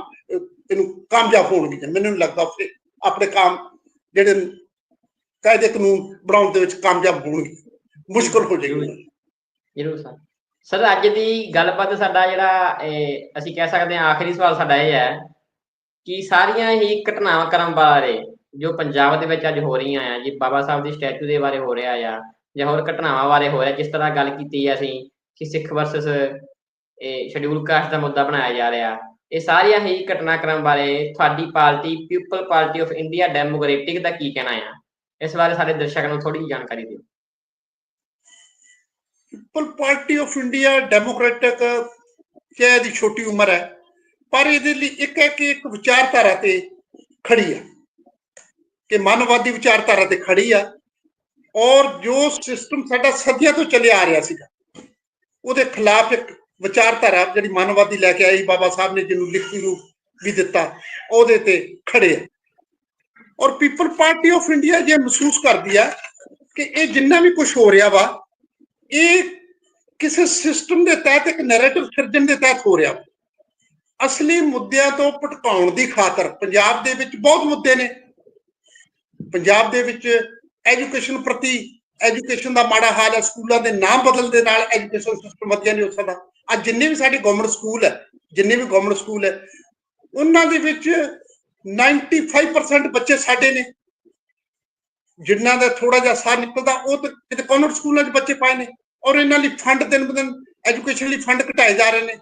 ਇਹਨੂੰ ਕਾਮਯਾਬ ਹੋਣਗੀਆਂ ਮੈਨੂੰ ਲੱਗਦਾ ਕਿ ਆਪਣੇ ਕੰਮ ਜਿਹੜੇ ਕਾਇਦੇ ਕਾਨੂੰਨ ਬਣਾਉਣ ਦੇ ਵਿੱਚ ਕਾਮਯਾਬ ਹੋਣਗੇ। ਮੁਸ਼ਕਲ ਹੋ ਜਾਏਗੀ। ਜ਼ਰੂਰ ਸਰ। ਸਰ, ਅੱਜ ਦੀ ਗੱਲਬਾਤ ਸਾਡਾ ਜਿਹੜਾ ਅਸੀਂ ਕਹਿ ਸਕਦੇ ਹਾਂ, ਆਖਰੀ ਸਵਾਲ ਸਾਡਾ ਇਹ ਹੈ ਕਿ ਸਾਰੀਆਂ ਹੀ ਘਟਨਾਵਾਂ ਕਰਮ ਬਾਰੇ ਜੋ ਪੰਜਾਬ ਦੇ ਵਿੱਚ ਅੱਜ ਹੋ ਰਹੀਆਂ ਆ, ਜੀ ਬਾਬਾ ਸਾਹਿਬ ਦੀ ਸਟੈਚੂ ਦੇ ਬਾਰੇ ਹੋ ਰਿਹਾ ਆ, ਜਾਂ ਹੋਰ ਘਟਨਾਵਾਂ ਬਾਰੇ ਹੋ ਰਿਹਾ ਜਿਸ ਤਰ੍ਹਾਂ ਗੱਲ ਕੀਤੀ ਹੈ ਅਸੀਂ ਕਿ ਸਿੱਖ ਵਰਸਸ ਇਹ ਸ਼ਡਿਊਲ ਕਾਸਟ ਦਾ ਮੁੱਦਾ ਬਣਾਇਆ ਜਾ ਰਿਹਾ। ਇਹ ਸਾਰੀਆਂ ਹੀ ਘਟਨਾਕ੍ਰਮ ਬਾਰੇ ਤੁਹਾਡੀ party, people party of India democratic ਦਾ ਕੀ ਕਹਿਣਾ ਆ? ਇਸ ਬਾਰੇ ਸਾਡੇ ਦਰਸ਼ਕਾਂ ਨੂੰ ਥੋੜੀ ਜਾਣਕਾਰੀ ਦਿਓ। People party of India democratic ਕਿ ਇਹਦੀ ਛੋਟੀ ਉਮਰ ਹੈ, ਪਰ ਇਹਦੇ ਲਈ ਇੱਕ ਹੈ ਕਿ ਇੱਕ ਵਿਚਾਰਧਾਰਾ ਤੇ ਖੜੀ ਆ ਕਿ ਮਨਵਾਦੀ ਵਿਚਾਰਧਾਰਾ ਤੇ ਖੜੀ ਆ ਔਰ ਜੋ ਸਿਸਟਮ ਸਾਡਾ ਸਦੀਆਂ ਤੋਂ ਚੱਲਿਆ ਆ ਰਿਹਾ ਸੀਗਾ, ਉਹਦੇ ਖਿਲਾਫ ਇੱਕ ਵਿਚਾਰਧਾਰਾ ਜਿਹੜੀ ਮਨਵਾਦੀ ਲੈ ਕੇ ਆਈ, ਬਾਬਾ ਸਾਹਿਬ ਨੇ ਜਿਹਨੂੰ ਲਿਖਤੀ ਰੂਪ ਵੀ ਦਿੱਤਾ, ਉਹਦੇ ਤੇ ਖੜੇ ਆ। ਔਰ ਪੀਪਲ ਪਾਰਟੀ ਆਫ ਇੰਡੀਆ ਜੇ ਮਹਿਸੂਸ ਕਰਦੀ ਆ ਕਿ ਇਹ ਜਿੰਨਾ ਵੀ ਕੁਝ ਹੋ ਰਿਹਾ ਵਾ, ਇਹ ਕਿਸੇ ਸਿਸਟਮ ਦੇ ਤਹਿਤ, ਇੱਕ ਨੈਰੇਟਿਵ ਸਿਰਜਣ ਦੇ ਤਹਿਤ ਹੋ ਰਿਹਾ ਵਾ। ਅਸਲੀ ਮੁੱਦਿਆਂ ਤੋਂ ਭਟਕਾਉਣ ਦੀ ਖਾਤਰ ਪੰਜਾਬ ਦੇ ਵਿੱਚ ਬਹੁਤ ਮੁੱਦੇ ਨੇ। ਪੰਜਾਬ ਦੇ ਵਿੱਚ ਐਜੂਕੇਸ਼ਨ ਪ੍ਰਤੀ ਐਜੂਕੇਸ਼ਨ ਦਾ ਮਾੜਾ ਹਾਲ ਹੈ, ਸਕੂਲਾਂ ਦੇ ਨਾਮ ਬਦਲਣ ਦੇ ਨਾਲ ਐਜੂਕੇਸ਼ਨ ਸਿਸਟਮ ਵਧੀਆ ਨਹੀਂ ਹੋ ਸਕਦਾ। ਅੱਜ ਜਿੰਨੇ ਵੀ ਸਾਡੇ ਗਵਰਨਮੈਂਟ ਸਕੂਲ ਹੈ, ਜਿੰਨੇ ਵੀ ਗਵਰਨਮੈਂਟ ਸਕੂਲ ਹੈ, ਉਹਨਾਂ ਦੇ ਵਿੱਚ 95% ਬੱਚੇ ਸਾਡੇ ਨੇ। ਜਿਨ੍ਹਾਂ ਦਾ ਥੋੜਾ ਜਿਹਾ ਸਾਹ ਨਿਕਲਦਾ, ਉਹ ਤਾਂ ਕਿਤੇ ਕਨਵਰਟ ਸਕੂਲਾਂ 'ਚ ਬੱਚੇ ਪਾਏ ਨੇ ਔਰ ਇਹਨਾਂ ਲਈ ਫੰਡ ਦਿਨ ਬਦਨ ਐਜੂਕੇਸ਼ਨ ਲਈ ਫੰਡ ਘਟਾਏ ਜਾ ਰਹੇ ਨੇ।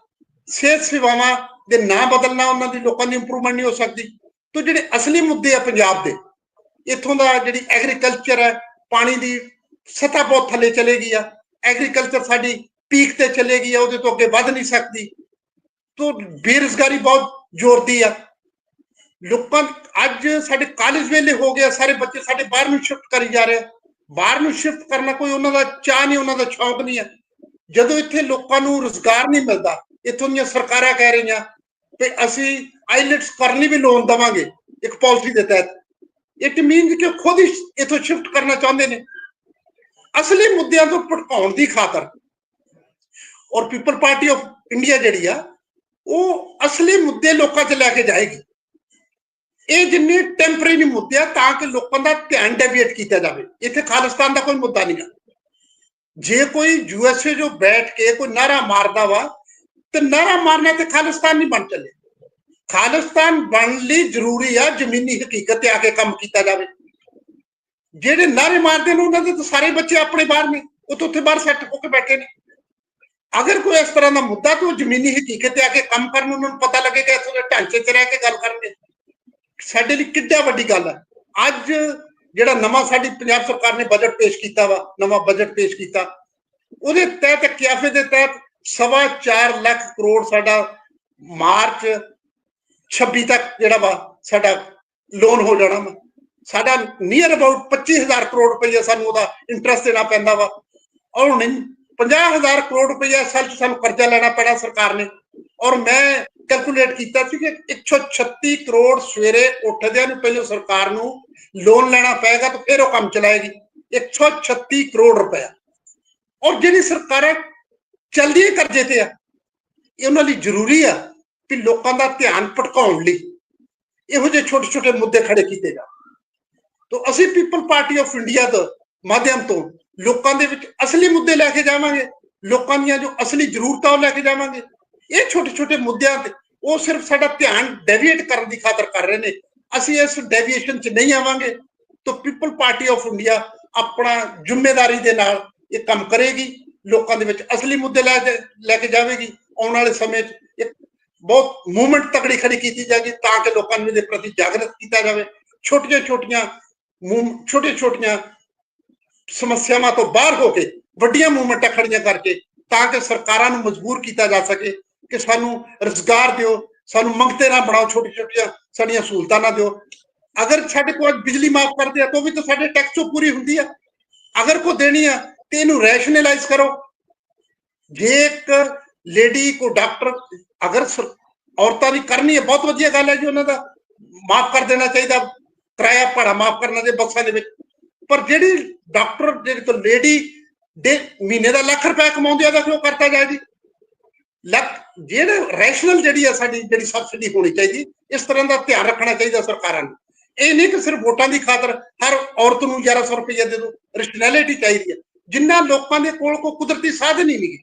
ਸਿਹਤ ਸੇਵਾਵਾਂ ਦੇ ਨਾਂ ਬਦਲਣਾ ਉਹਨਾਂ ਦੀ ਲੋਕਾਂ ਦੀ ਇੰਪਰੂਵਮੈਂਟ ਨਹੀਂ ਹੋ ਸਕਦੀ। ਤੋਂ ਜਿਹੜੇ ਅਸਲੀ ਮੁੱਦੇ ਆ ਪੰਜਾਬ ਦੇ, ਇੱਥੋਂ ਦਾ ਜਿਹੜੀ ਐਗਰੀਕਲਚਰ ਹੈ, ਪਾਣੀ ਦੀ ਸਤ੍ਹਾ ਬਹੁਤ ਥੱਲੇ ਚਲੇ ਗਈ ਆ। ਐਗਰੀਕਲਚਰ ਸਾਡੀ ਪੀਕ ਤੇ ਚਲੇ ਗਈ ਆ, ਉਹਦੇ ਤੋਂ ਅੱਗੇ ਵੱਧ ਨਹੀਂ ਸਕਦੀ। ਤੋਂ ਬੇਰੁਜ਼ਗਾਰੀ ਬਹੁਤ ਜ਼ੋਰ ਦੀ ਆ। ਲੋਕਾਂ, ਅੱਜ ਸਾਡੇ ਕਾਲਜ ਵੇਲੇ ਹੋ ਗਿਆ ਸਾਰੇ ਬੱਚੇ ਸਾਡੇ ਬਾਹਰ ਨੂੰ ਸ਼ਿਫਟ ਕਰੀ ਜਾ ਰਹੇ ਆ। ਬਾਹਰ ਨੂੰ ਸ਼ਿਫਟ ਕਰਨਾ ਕੋਈ ਉਹਨਾਂ ਦਾ ਚਾਹ ਨਹੀਂ, ਉਹਨਾਂ ਦਾ ਸ਼ੌਂਕ ਨਹੀਂ ਹੈ ਜਦੋਂ ਇੱਥੇ ਲੋਕਾਂ ਨੂੰ ਰੋਜ਼ਗਾਰ ਨਹੀਂ ਮਿਲਦਾ, ਇੱਥੋਂ ਦੀਆਂ ਸਰਕਾਰਾਂ ਕਹਿ ਰਹੀਆਂ ਕਿ ਅਸੀਂ ਆਈਲੈਟਸ ਕਰਨ ਲਈ ਵੀ ਲੋਨ ਦਵਾਂਗੇ, ਇੱਕ ਪਾਲਿਸੀ ਦੇ ਤਹਿਤ। ਇਟ ਮੀਨਸ ਕਿ ਉਹ ਖੁਦ ਹੀ ਇੱਥੋਂ ਸ਼ਿਫਟ ਕਰਨਾ ਚਾਹੁੰਦੇ ਨੇ। ਅਸਲੀ ਮੁੱਦਿਆਂ ਤੋਂ ਭਟਕਾਉਣ ਦੀ ਖਾਤਰ ਔਰ ਪੀਪਲ ਪਾਰਟੀ ਆਫ ਇੰਡੀਆ ਜਿਹੜੀ ਆ, ਉਹ ਅਸਲੀ ਮੁੱਦੇ ਲੋਕਾਂ 'ਚ ਲੈ ਕੇ ਜਾਏਗੀ। ਇਹ ਜਿੰਨੇ ਟੈਂਪਰੇਰੀ ਮੁੱਦੇ ਆ, ਤਾਂ ਕਿ ਲੋਕਾਂ ਦਾ ਧਿਆਨ ਡੈਵੀਏਟ ਕੀਤਾ ਜਾਵੇ। ਇੱਥੇ ਖਾਲਿਸਤਾਨ ਦਾ ਕੋਈ ਮੁੱਦਾ ਨਹੀਂ ਹੈ ਜੇ ਕੋਈ ਯੂਐਸਏ ਜੋ ਬੈਠ ਕੇ ਕੋਈ ਨਾਰਾ ਮਾਰਦਾ ਵਾ, ਤੇ ਨਾਰਾ ਮਾਰਨਾ ਤੇ ਖਾਲਿਸਤਾਨ ਨਹੀਂ ਬਣ ਚੱਲੇ। ਖਾਲਿਸਤਾਨ ਬਣ ਲਈ ਜ਼ਰੂਰੀ ਆ ਜ਼ਮੀਨੀ ਹਕੀਕਤ ਤੇ ਆ ਕੇ ਕੰਮ ਕੀਤਾ ਜਾਵੇ। ਜਿਹੜੇ ਨਾਰੇ ਮਾਰਦੇ ਨੇ, ਉਹਨਾਂ ਦੇ ਤਾਂ ਸਾਰੇ ਬੱਚੇ ਆਪਣੇ ਬਾਹਰ ਨੇ, ਉਹ ਤਾਂ ਉੱਥੇ ਬਾਹਰ ਸੈੱਟ ਹੋ ਕੇ ਬੈਠੇ ਨੇ। ਅਗਰ ਕੋਈ ਇਸ ਤਰ੍ਹਾਂ ਦਾ ਮੁੱਦਾ ਤਾਂ ਉਹ ਜ਼ਮੀਨੀ ਹਕੀਕਤ ਤੇ ਆ ਕੇ ਕੰਮ ਕਰਨ ਉਹਨਾਂ ਨੂੰ ਪਤਾ ਲੱਗੇਗਾ ਇਸ ਦੇ ਢਾਂਚੇ 'ਚ ਰਹਿ ਕੇ ਗੱਲ ਕਰਨਗੇ, ਸਾਡੇ ਲਈ ਕਿੱਡਾ ਵੱਡੀ ਗੱਲ ਹੈ। ਅੱਜ ਜਿਹੜਾ ਨਵਾਂ ਸਾਡੀ ਪੰਜਾਬ ਸਰਕਾਰ ਨੇ ਬਜਟ ਪੇਸ਼ ਕੀਤਾ ਵਾ, ਨਵਾਂ ਬਜਟ ਪੇਸ਼ ਕੀਤਾ, ਉਹਦੇ ਤਹਿਤ ਕਿਆਫੇ ਦੇ ਤਹਿਤ ਸਵਾ 4 ਲੱਖ ਕਰੋੜ ਸਾਡਾ ਮਾਰਚ 26 ਤੱਕ ਜਿਹੜਾ ਵਾ ਸਾਡਾ ਲੋਨ ਹੋ ਜਾਣਾ ਵਾ। ਸਾਡਾ ਨੀਅਰ ਅਬਾਊਟ 25000 ਕਰੋੜ ਰੁਪਏ ਸਾਨੂੰ ਉਹਦਾ ਇੰਟਰਸਟ ਦੇਣਾ ਪੈਂਦਾ ਵਾ। ਔਰ ਨਹੀਂ 50000 ਕਰੋੜ ਰੁਪਏ ਸਾਲ ਚ ਸਾਨੂੰ ਕਰਜ਼ਾ ਲੈਣਾ ਪੈਣਾ ਸਰਕਾਰ ਨੇ। ਔਰ ਮੈਂ ਕੈਲਕੂਲੇਟ ਕੀਤਾ ਸੀ ਕਿ 136 ਕਰੋੜ ਸਵੇਰੇ ਉੱਠਦਿਆਂ ਨੂੰ ਪਹਿਲਾਂ ਸਰਕਾਰ ਨੂੰ ਲੋਨ ਲੈਣਾ ਪਏਗਾ ਤਾਂ ਫਿਰ ਉਹ ਕੰਮ ਚਲਾਏਗੀ। 136 ਕਰੋੜ ਰੁਪਏ ਔਰ ਜਿਹੜੀ ਸਰਕਾਰਾਂ ਚਲਦੀ ਕਰਜ਼ੇ ਤੇ ਆ, ਇਹ ਉਹਨਾਂ ਲਈ ਜ਼ਰੂਰੀ ਆ ਕਿ ਲੋਕਾਂ ਦਾ ਧਿਆਨ ਭਟਕਾਉਣ ਲਈ ਇਹੋ ਜਿਹੇ ਛੋਟੇ ਛੋਟੇ ਮੁੱਦੇ ਖੜੇ ਕੀਤੇ ਜਾ ਤਾਂ ਅਸੀਂ ਪੀਪਲ ਪਾਰਟੀ ਆਫ ਇੰਡੀਆ ਦੇ ਮਾਧਿਅਮ ਤੋਂ ਲੋਕਾਂ ਦੇ ਵਿੱਚ ਅਸਲੀ ਮੁੱਦੇ ਲੈ ਕੇ ਜਾਵਾਂਗੇ, ਲੋਕਾਂ ਦੀਆਂ ਜੋ ਅਸਲੀ ਜ਼ਰੂਰਤਾਂ ਉਹ ਲੈ ਕੇ ਜਾਵਾਂਗੇ। ਇਹ ਛੋਟੇ ਛੋਟੇ ਮੁੱਦਿਆਂ ਤੇ ਉਹ ਸਿਰਫ ਸਾਡਾ ਧਿਆਨ ਡੈਵੀਏਟ ਕਰਨ ਦੀ ਖਾਤਰ ਕਰ ਰਹੇ ਨੇ। ਅਸੀਂ ਇਸ ਡੈਵੀਏਸ਼ਨ 'ਚ ਨਹੀਂ ਆਵਾਂਗੇ ਤਾਂ ਪੀਪਲ ਪਾਰਟੀ ਆਫ ਇੰਡੀਆ ਆਪਣਾ ਜ਼ਿੰਮੇਵਾਰੀ ਦੇ ਨਾਲ ਇਹ ਕੰਮ ਕਰੇਗੀ, ਲੋਕਾਂ ਦੇ ਵਿੱਚ ਅਸਲੀ ਮੁੱਦੇ ਲੈ ਕੇ ਲੈ ਕੇ ਜਾਵੇਗੀ। ਆਉਣ ਵਾਲੇ ਸਮੇਂ 'ਚ ਇੱਕ ਬਹੁਤ ਮੂਵਮੈਂਟ ਤਕੜੀ ਖੜੀ ਕੀਤੀ ਜਾਏਗੀ ਤਾਂ ਕਿ ਲੋਕਾਂ ਨੂੰ ਇਹਦੇ ਪ੍ਰਤੀ ਜਾਗਰਤ ਕੀਤਾ ਜਾਵੇ। ਛੋਟੀਆਂ ਛੋਟੀਆਂ ਛੋਟੀਆਂ ਛੋਟੀਆਂ ਸਮੱਸਿਆਵਾਂ ਤੋਂ ਬਾਹਰ ਹੋ ਕੇ ਵੱਡੀਆਂ ਮੂਵਮੈਂਟਾਂ ਖੜੀਆਂ ਕਰਕੇ ਤਾਂ ਕਿ ਸਰਕਾਰਾਂ ਨੂੰ ਮਜਬੂਰ ਕੀਤਾ ਜਾ ਸਕੇ ਕਿ ਸਾਨੂੰ ਰੁਜ਼ਗਾਰ ਦਿਓ, ਸਾਨੂੰ ਮੰਗਤੇ ਨਾ ਬਣਾਓ ਛੋਟੀ ਛੋਟੀਆਂ ਸਾਡੀਆਂ ਸਹੂਲਤਾਂ ਨਾ ਦਿਓ। ਅਗਰ ਸਾਡੇ ਕੋਲ ਬਿਜਲੀ ਮਾਫ ਕਰਦੇ ਆ, ਤਾਂ ਉਹ ਵੀ ਤਾਂ ਸਾਡੇ ਟੈਕਸ ਤੋਂ ਪੂਰੀ ਹੁੰਦੀ ਆ। ਅਗਰ ਕੋ ਦੇਣੀ ਆ, ਤੇ ਇਹਨੂੰ ਰੈਸ਼ਨਲਾਈਜ਼ ਕਰੋ। ਜੇ ਇੱਕ ਲੇਡੀ ਕੋ ਡਾਕਟਰ, ਅਗਰ ਔਰਤਾਂ ਦੀ ਕਰਨੀ ਹੈ ਬਹੁਤ ਵਧੀਆ ਗੱਲ ਹੈ ਜੀ ਉਹਨਾਂ ਦਾ। ਮਾਫ ਕਰ ਦੇਣਾ ਚਾਹੀਦਾ। ਕਿਰਾਇਆ ਭਾੜਾ ਮਾਫ ਕਰਨਾ ਦੇ ਬੱਸਾਂ ਦੇ ਵਿੱਚ। ਪਰ ਜਿਹੜੀ ਡਾਕਟਰ, ਜਿਹੜੀ ਤੋਂ ਲੇਡੀ ਦੇ ਮਹੀਨੇ ਦਾ ਲੱਖ ਰੁਪਏ ਕਮਾਉਂਦੀ ਆ ਤਾਂ ਕਿਉਂ ਕਰਤਾ ਜਾਏ ਜੀ? ਲੱਖ, ਜਿਹੜੇ ਰੈਸ਼ਨਲ ਜਿਹੜੀ ਆ ਸਾਡੀ, ਜਿਹੜੀ ਸਬਸਿਡੀ ਹੋਣੀ ਚਾਹੀਦੀ, ਇਸ ਤਰ੍ਹਾਂ ਦਾ ਧਿਆਨ ਰੱਖਣਾ ਚਾਹੀਦਾ ਸਰਕਾਰਾਂ ਨੂੰ। ਇਹ ਨਹੀਂ ਕਿ ਸਿਰਫ ਵੋਟਾਂ ਦੀ ਖਾਤਰ ਹਰ ਔਰਤ ਨੂੰ 1100 ਰੁਪਏ ਦੇ ਦੋ ਰੈਸ਼ਨੈਲਿਟੀ ਚਾਹੀਦੀ ਹੈ ਜਿੰਨਾ ਲੋਕਾਂ ਦੇ ਕੋਲ ਕੋ ਕੁਦਰਤੀ ਸਾਧਨ ਹੀ ਨਹੀਂ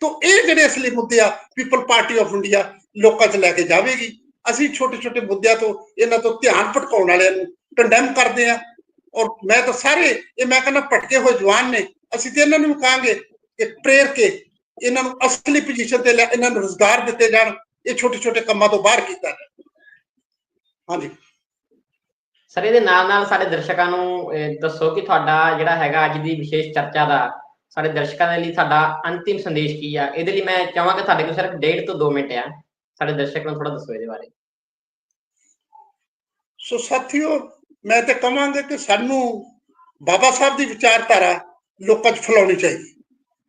ਤਾਂ ਇਹ ਜਿਹੜੇ ਅਸਲੀ ਮੁੱਦੇ ਆ ਪੀਪਲ ਪਾਰਟੀ ਆਫ ਇੰਡੀਆ ਲੋਕਾਂ 'ਚ ਲੈ ਕੇ ਜਾਵੇਗੀ। ਅਸੀਂ ਛੋਟੇ ਛੋਟੇ ਮੁੱਦਿਆਂ ਤੋਂ, ਇਹਨਾਂ ਤੋਂ ਧਿਆਨ ਭਟਕਾਉਣ ਵਾਲਿਆਂ ਨੂੰ ਕੰਡੈਮ ਕਰਦੇ ਆ। ਔਰ ਮੈਂ ਤਾਂ ਸਾਰੇ ਇਹ ਮੈਂ ਕਹਿੰਦਾ ਭਟਕੇ ਹੋਏ ਜਵਾਨ ਨੇ ਅਸੀਂ ਤੇ ਇਹਨਾਂ ਨੂੰ ਕਹਾਂਗੇ ਕਿ ਪ੍ਰੇਰ ਕੇ ਇਹਨਾਂ ਨੂੰ ਅਸਲੀ ਪੋਜੀਸ਼ਨ ਤੇ ਲੈ ਇਹਨਾਂ ਨੂੰ ਰੋਜ਼ਗਾਰ ਦਿੱਤੇ ਜਾਣ ਇਹ ਛੋਟੇ ਛੋਟੇ ਕੰਮਾਂ ਤੋਂ ਬਾਹਰ ਕੀਤਾ ਜਾਏ ਹਾਂਜੀ। ਸਰ ਇਹਦੇ ਨਾਲ ਨਾਲ ਸਾਡੇ ਦਰਸ਼ਕਾਂ ਨੂੰ ਦੱਸੋ ਕਿ ਤੁਹਾਡਾ ਜਿਹੜਾ ਹੈਗਾ ਅੱਜ ਦੀ ਵਿਸ਼ੇਸ਼ ਚਰਚਾ ਦਾ ਸਾਡੇ ਦਰਸ਼ਕਾਂ ਦੇ ਲਈ ਸਾਡਾ ਅੰਤਿਮ ਸੰਦੇਸ਼ ਕੀ ਆ? ਇਹਦੇ ਲਈ ਮੈਂ ਚਾਹਾਂਗਾ ਤੁਹਾਡੇ ਕੋਲ ਸਿਰਫ 1.5 ਤੋਂ 2 ਮਿੰਟ ਆ। ਸਾਡੇ ਦਰਸ਼ਕ ਨੂੰ ਥੋੜਾ ਦੱਸੋ ਇਹਦੇ ਬਾਰੇ। ਸੋ ਸਾਥੀਓ ਮੈਂ ਤੇ ਕਹਾਂਗਾ ਕਿ ਸਾਨੂੰ ਬਾਬਾ ਸਾਹਿਬ ਦੀ ਵਿਚਾਰਧਾਰਾ ਲੋਕਾਂ 'ਚ ਫੈਲਾਉਣੀ ਚਾਹੀਦੀ।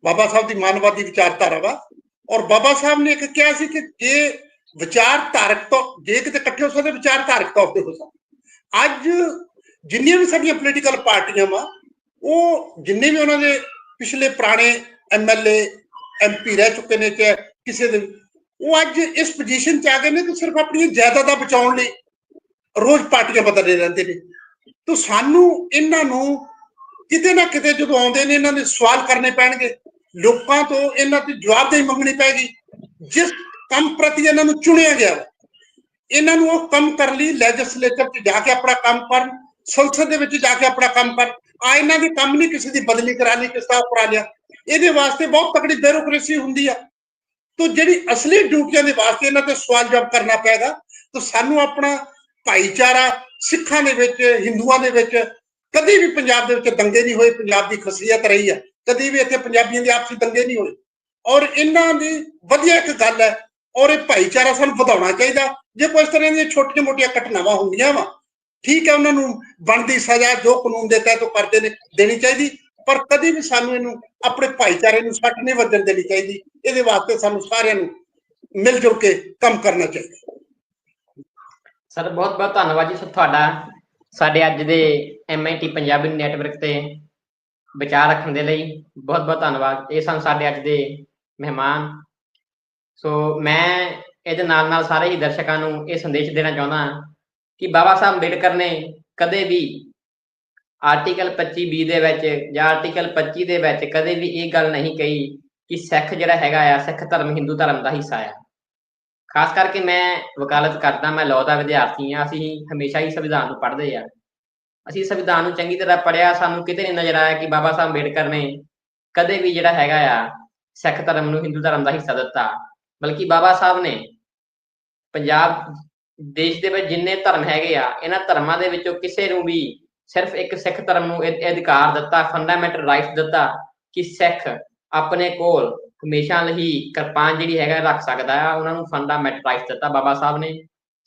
ਬਾਬਾ ਸਾਹਿਬ ਦੀ ਮਾਨਵਵਾਦੀ ਵਿਚਾਰਧਾਰਾ ਵਾ। ਔਰ ਬਾਬਾ ਸਾਹਿਬ ਨੇ ਇੱਕ ਕਿਹਾ ਸੀ ਕਿ ਜੇ ਵਿਚਾਰਧਾਰਕ ਤੋਂ, ਜੇ ਕਿਤੇ ਇਕੱਠੇ ਹੋ ਸਕਦੇ, ਵਿਚਾਰਧਾਰਕ ਤੌਰ ਤੇ ਹੋ ਸਕਦੇ। ਅੱਜ ਜਿੰਨੀਆਂ ਵੀ ਸਾਡੀਆਂ ਪੋਲੀਟੀਕਲ ਪਾਰਟੀਆਂ ਵਾ, ਉਹ ਜਿੰਨੇ ਵੀ ਉਹਨਾਂ ਦੇ ਪਿਛਲੇ ਪੁਰਾਣੇ ਐਮਐਲਏ ਐਮਪੀ ਰਹਿ ਚੁੱਕੇ ਨੇ ਕਿ ਕਿਸੇ ਦੇ ਉਹ ਅੱਜ ਇਸ ਪੋਜੀਸ਼ਨ 'ਚ ਆ ਗਏ ਨੇ ਕਿ ਸਿਰਫ ਆਪਣੀਆਂ ਜਾਇਦਾਦਾਂ ਬਚਾਉਣ ਲਈ ਰੋਜ਼ ਪਾਰਟੀਆਂ ਬਦਲਦੇ ਰਹਿੰਦੇ ਨੇ। ਤਾਂ ਸਾਨੂੰ ਇਹਨਾਂ ਨੂੰ ਕਿਤੇ ਨਾ ਕਿਤੇ ਜਦੋਂ ਆਉਂਦੇ ਨੇ ਇਹਨਾਂ ਦੇ ਸਵਾਲ ਕਰਨੇ ਪੈਣਗੇ। ਲੋਕਾਂ ਤੋਂ ਇਹਨਾਂ ਦੀ ਜਵਾਬਦੇਹੀ ਮੰਗਣੀ ਪੈਗੀ। ਜਿਸ ਕੰਮ ਪ੍ਰਤੀ ਇਹਨਾਂ ਨੂੰ ਚੁਣਿਆ ਗਿਆ ਵਾ, ਇਹਨਾਂ ਨੂੰ ਉਹ ਕੰਮ ਕਰ ਲਈ ਲੈਜਿਸਲੇਚਰ 'ਚ ਜਾ ਕੇ ਆਪਣਾ ਕੰਮ ਕਰਨ ਸੰਸਦ ਦੇ ਵਿੱਚ ਜਾ ਕੇ ਆਪਣਾ ਕੰਮ ਕਰਨ। ਆ ਇਹਨਾਂ ਦੇ ਕੰਮ ਨਹੀਂ ਕਿਸੇ ਦੀ ਬਦਲੀ ਕਰਾਣੀ ਕਿਸ ਦਾ ਉਪਰਾ ਲਿਆ। ਇਹਦੇ ਵਾਸਤੇ ਬਹੁਤ ਤਕੜੀ ਬਿਊਰੋਕ੍ਰੇਸੀ ਹੁੰਦੀ ਆ। ਤੋ ਜਿਹੜੀ ਅਸਲੀ ਡਿਊਟੀਆਂ ਦੇ ਵਾਸਤੇ ਇਹਨਾਂ ਤੇ ਸਵਾਲ ਜਵਾਬ ਕਰਨਾ ਪੈਗਾ ਤਾਂ ਸਾਨੂੰ ਆਪਣਾ ਭਾਈਚਾਰਾ ਸਿੱਖਾਂ ਦੇ ਵਿੱਚ, ਹਿੰਦੂਆਂ ਦੇ ਵਿੱਚ, ਕਦੀ ਵੀ ਪੰਜਾਬ ਦੇ ਵਿੱਚ ਦੰਗੇ ਨਹੀਂ ਹੋਏ, ਪੰਜਾਬ ਦੀ ਖਸੀਅਤ ਰਹੀ ਹੈ। ਕਦੀ ਵੀ ਇੱਥੇ ਪੰਜਾਬੀਆਂ ਦੇ ਆਪਸੀ ਦੰਗੇ ਨਹੀਂ ਹੋਏ। ਔਰ ਇਹਨਾਂ ਦੀ ਵਧੀਆ ਇੱਕ ਗੱਲ ਹੈ, ਔਰ ਇਹ ਭਾਈਚਾਰਾ ਸਾਨੂੰ ਵਧਾਉਣਾ ਚਾਹੀਦਾ। ਜੇ ਕੋਈ ਇਸ ਤਰ੍ਹਾਂ ਦੀਆਂ ਛੋਟੀਆਂ ਮੋਟੀਆਂ ਘਟਨਾਵਾਂ ਹੁੰਦੀਆਂ ਵਾ, ਠੀਕ ਹੈ, ਉਹਨਾਂ ਨੂੰ ਬਣਦੀ ਸਜ਼ਾ ਜੋ ਕਾਨੂੰਨ ਦੇ ਤਹਿਤ ਉਹ ਕਰਦੇ ਨੇ, ਦੇਣੀ ਚਾਹੀਦੀ। ਪਰ ਕਦੇ ਵੀ ਸਾਨੂੰ ਇਹਨੂੰ ਆਪਣੇ ਭਾਈਚਾਰੇ ਨੂੰ ਸੱਟ ਨਹੀਂ ਵੱਜਣ ਦੇਣੀ ਚਾਹੀਦੀ। ਇਹਦੇ ਵਾਸਤੇ ਸਾਨੂੰ ਸਾਰਿਆਂ ਨੂੰ ਮਿਲ ਜੁਲ ਕੇ ਕੰਮ ਕਰਨਾ ਚਾਹੀਦਾ। ਸਰ, ਬਹੁਤ ਬਹੁਤ ਧੰਨਵਾਦ ਜੀ ਸਰ ਤੁਹਾਡਾ। ਸਾਡੇ ਅੱਜ ਦੇ ਐਮਆਈਟੀ ਪੰਜਾਬੀ ਨੈਟਵਰਕ ਤੇ ਵਿਚਾਰ ਰੱਖਣ ਦੇ ਲਈ ਬਹੁਤ ਬਹੁਤ ਧੰਨਵਾਦ। ਇਹ ਸਨ ਸਾਡੇ ਅੱਜ ਦੇ ਮਹਿਮਾਨ। ਸੋ ਮੈਂ ਇਹਦੇ ਨਾਲ ਨਾਲ ਸਾਰੇ ਹੀ ਦਰਸ਼ਕਾਂ ਨੂੰ ਇਹ ਸੰਦੇਸ਼ ਦੇਣਾ ਚਾਹੁੰਦਾ ਕਿ ਬਾਬਾ ਸਾਹਿਬ ਅੰਬੇਡਕਰ ਨੇ ਕਦੇ ਵੀ ਆਰਟੀਕਲ 25 ਬੀ ਦੇ ਵਿੱਚ ਜਾਂ ਆਰਟੀਕਲ 25 ਦੇ ਵਿੱਚ ਕਦੇ ਵੀ ਇਹ ਗੱਲ ਨਹੀਂ ਕਹੀ ਕਿ ਸਿੱਖ ਜਿਹੜਾ ਹੈਗਾ ਆ, ਸਿੱਖ ਧਰਮ, ਹਿੰਦੂ ਧਰਮ ਦਾ ਹਿੱਸਾ ਆ। ਖਾਸ ਕਰਕੇ ਮੈਂ ਵਕਾਲਤ ਕਰਦਾ, ਮੈਂ ਲਾਅ ਦਾ ਵਿਦਿਆਰਥੀ ਆ ਅਸੀਂ ਹਮੇਸ਼ਾ ਹੀ ਸੰਵਿਧਾਨ ਨੂੰ ਪੜ੍ਹਦੇ ਆ। ਅਸੀਂ ਸੰਵਿਧਾਨ ਨੂੰ ਚੰਗੀ ਤਰ੍ਹਾਂ ਪੜ੍ਹਿਆ, ਸਾਨੂੰ ਕਿਤੇ ਨਹੀਂ ਨਜ਼ਰ ਆਇਆ ਕਿ ਬਾਬਾ ਸਾਹਿਬ ਅੰਬੇਡਕਰ ਨੇ ਕਦੇ ਵੀ ਜਿਹੜਾ ਹੈਗਾ ਆ, ਸਿੱਖ ਧਰਮ ਨੂੰ ਹਿੰਦੂ ਧਰਮ ਦਾ ਹਿੱਸਾ ਦਿੱਤਾ। ਬਲਕਿ ਬਾਬਾ ਸਾਹਿਬ ਨੇ ਪੰਜਾਬ ਦੇਸ਼ ਦੇ ਵਿੱਚ ਜਿੰਨੇ ਧਰਮ ਹੈਗੇ ਆ, ਇਹਨਾਂ ਧਰਮਾਂ ਦੇ ਵਿੱਚੋਂ ਕਿਸੇ ਨੂੰ ਵੀ ਸਿਰਫ ਇੱਕ ਸਿੱਖ ਧਰਮ ਨੂੰ ਅਧਿਕਾਰ ਦਿੱਤਾ ਫੰਡਾਮੈਂਟਲ ਰਾਈਟ ਦਿੱਤਾ ਕਿ ਸਿੱਖ ਆਪਣੇ ਕੋਲ ਹਮੇਸ਼ਾ ਲਈ ਕਿਰਪਾਨ ਜਿਹੜੀ ਹੈਗਾ ਰੱਖ ਸਕਦਾ ਆ। ਉਹਨਾਂ ਨੂੰ ਫੰਡਾਮੈਂਟਲ ਰਾਈਟ ਦਿੱਤਾ ਬਾਬਾ ਸਾਹਿਬ ਨੇ,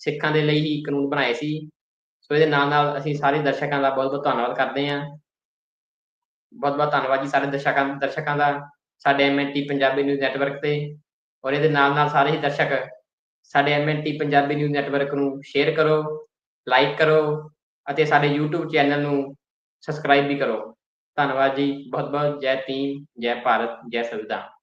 ਸਿੱਖਾਂ ਦੇ ਲਈ ਹੀ ਕਾਨੂੰਨ ਬਣਾਏ ਸੀ। ਸੋ ਇਹਦੇ ਨਾਲ ਨਾਲ ਅਸੀਂ ਸਾਰੇ ਦਰਸ਼ਕਾਂ ਦਾ ਬਹੁਤ ਬਹੁਤ ਧੰਨਵਾਦ ਕਰਦੇ ਹਾਂ। ਬਹੁਤ ਬਹੁਤ ਧੰਨਵਾਦ ਜੀ ਸਾਰੇ ਦਰਸ਼ਕਾਂ ਦਰਸ਼ਕਾਂ ਦਾ, ਸਾਡੇ ਐਮਐਨਟੀ ਪੰਜਾਬੀ ਨਿਊਜ਼ ਨੈਟਵਰਕ ਤੇ। ਔਰ ਇਹਦੇ ਨਾਲ ਨਾਲ ਸਾਰੇ ਹੀ ਦਰਸ਼ਕ ਸਾਡੇ ਐਮਐਨਟੀ ਪੰਜਾਬੀ ਨਿਊਜ਼ ਨੈਟਵਰਕ ਨੂੰ ਸ਼ੇਅਰ ਕਰੋ ਲਾਈਕ ਕਰੋ ਅਤੇ ਸਾਡੇ YouTube ਚੈਨਲ ਨੂੰ ਸਬਸਕ੍ਰਾਈਬ ਵੀ ਕਰੋ। ਧੰਨਵਾਦ ਜੀ। ਬਹੁਤ ਬਹੁਤ ਜੈ ਭੀਮ ਜੈ ਭਾਰਤ ਜੈ ਸੰਵਿਧਾਨ।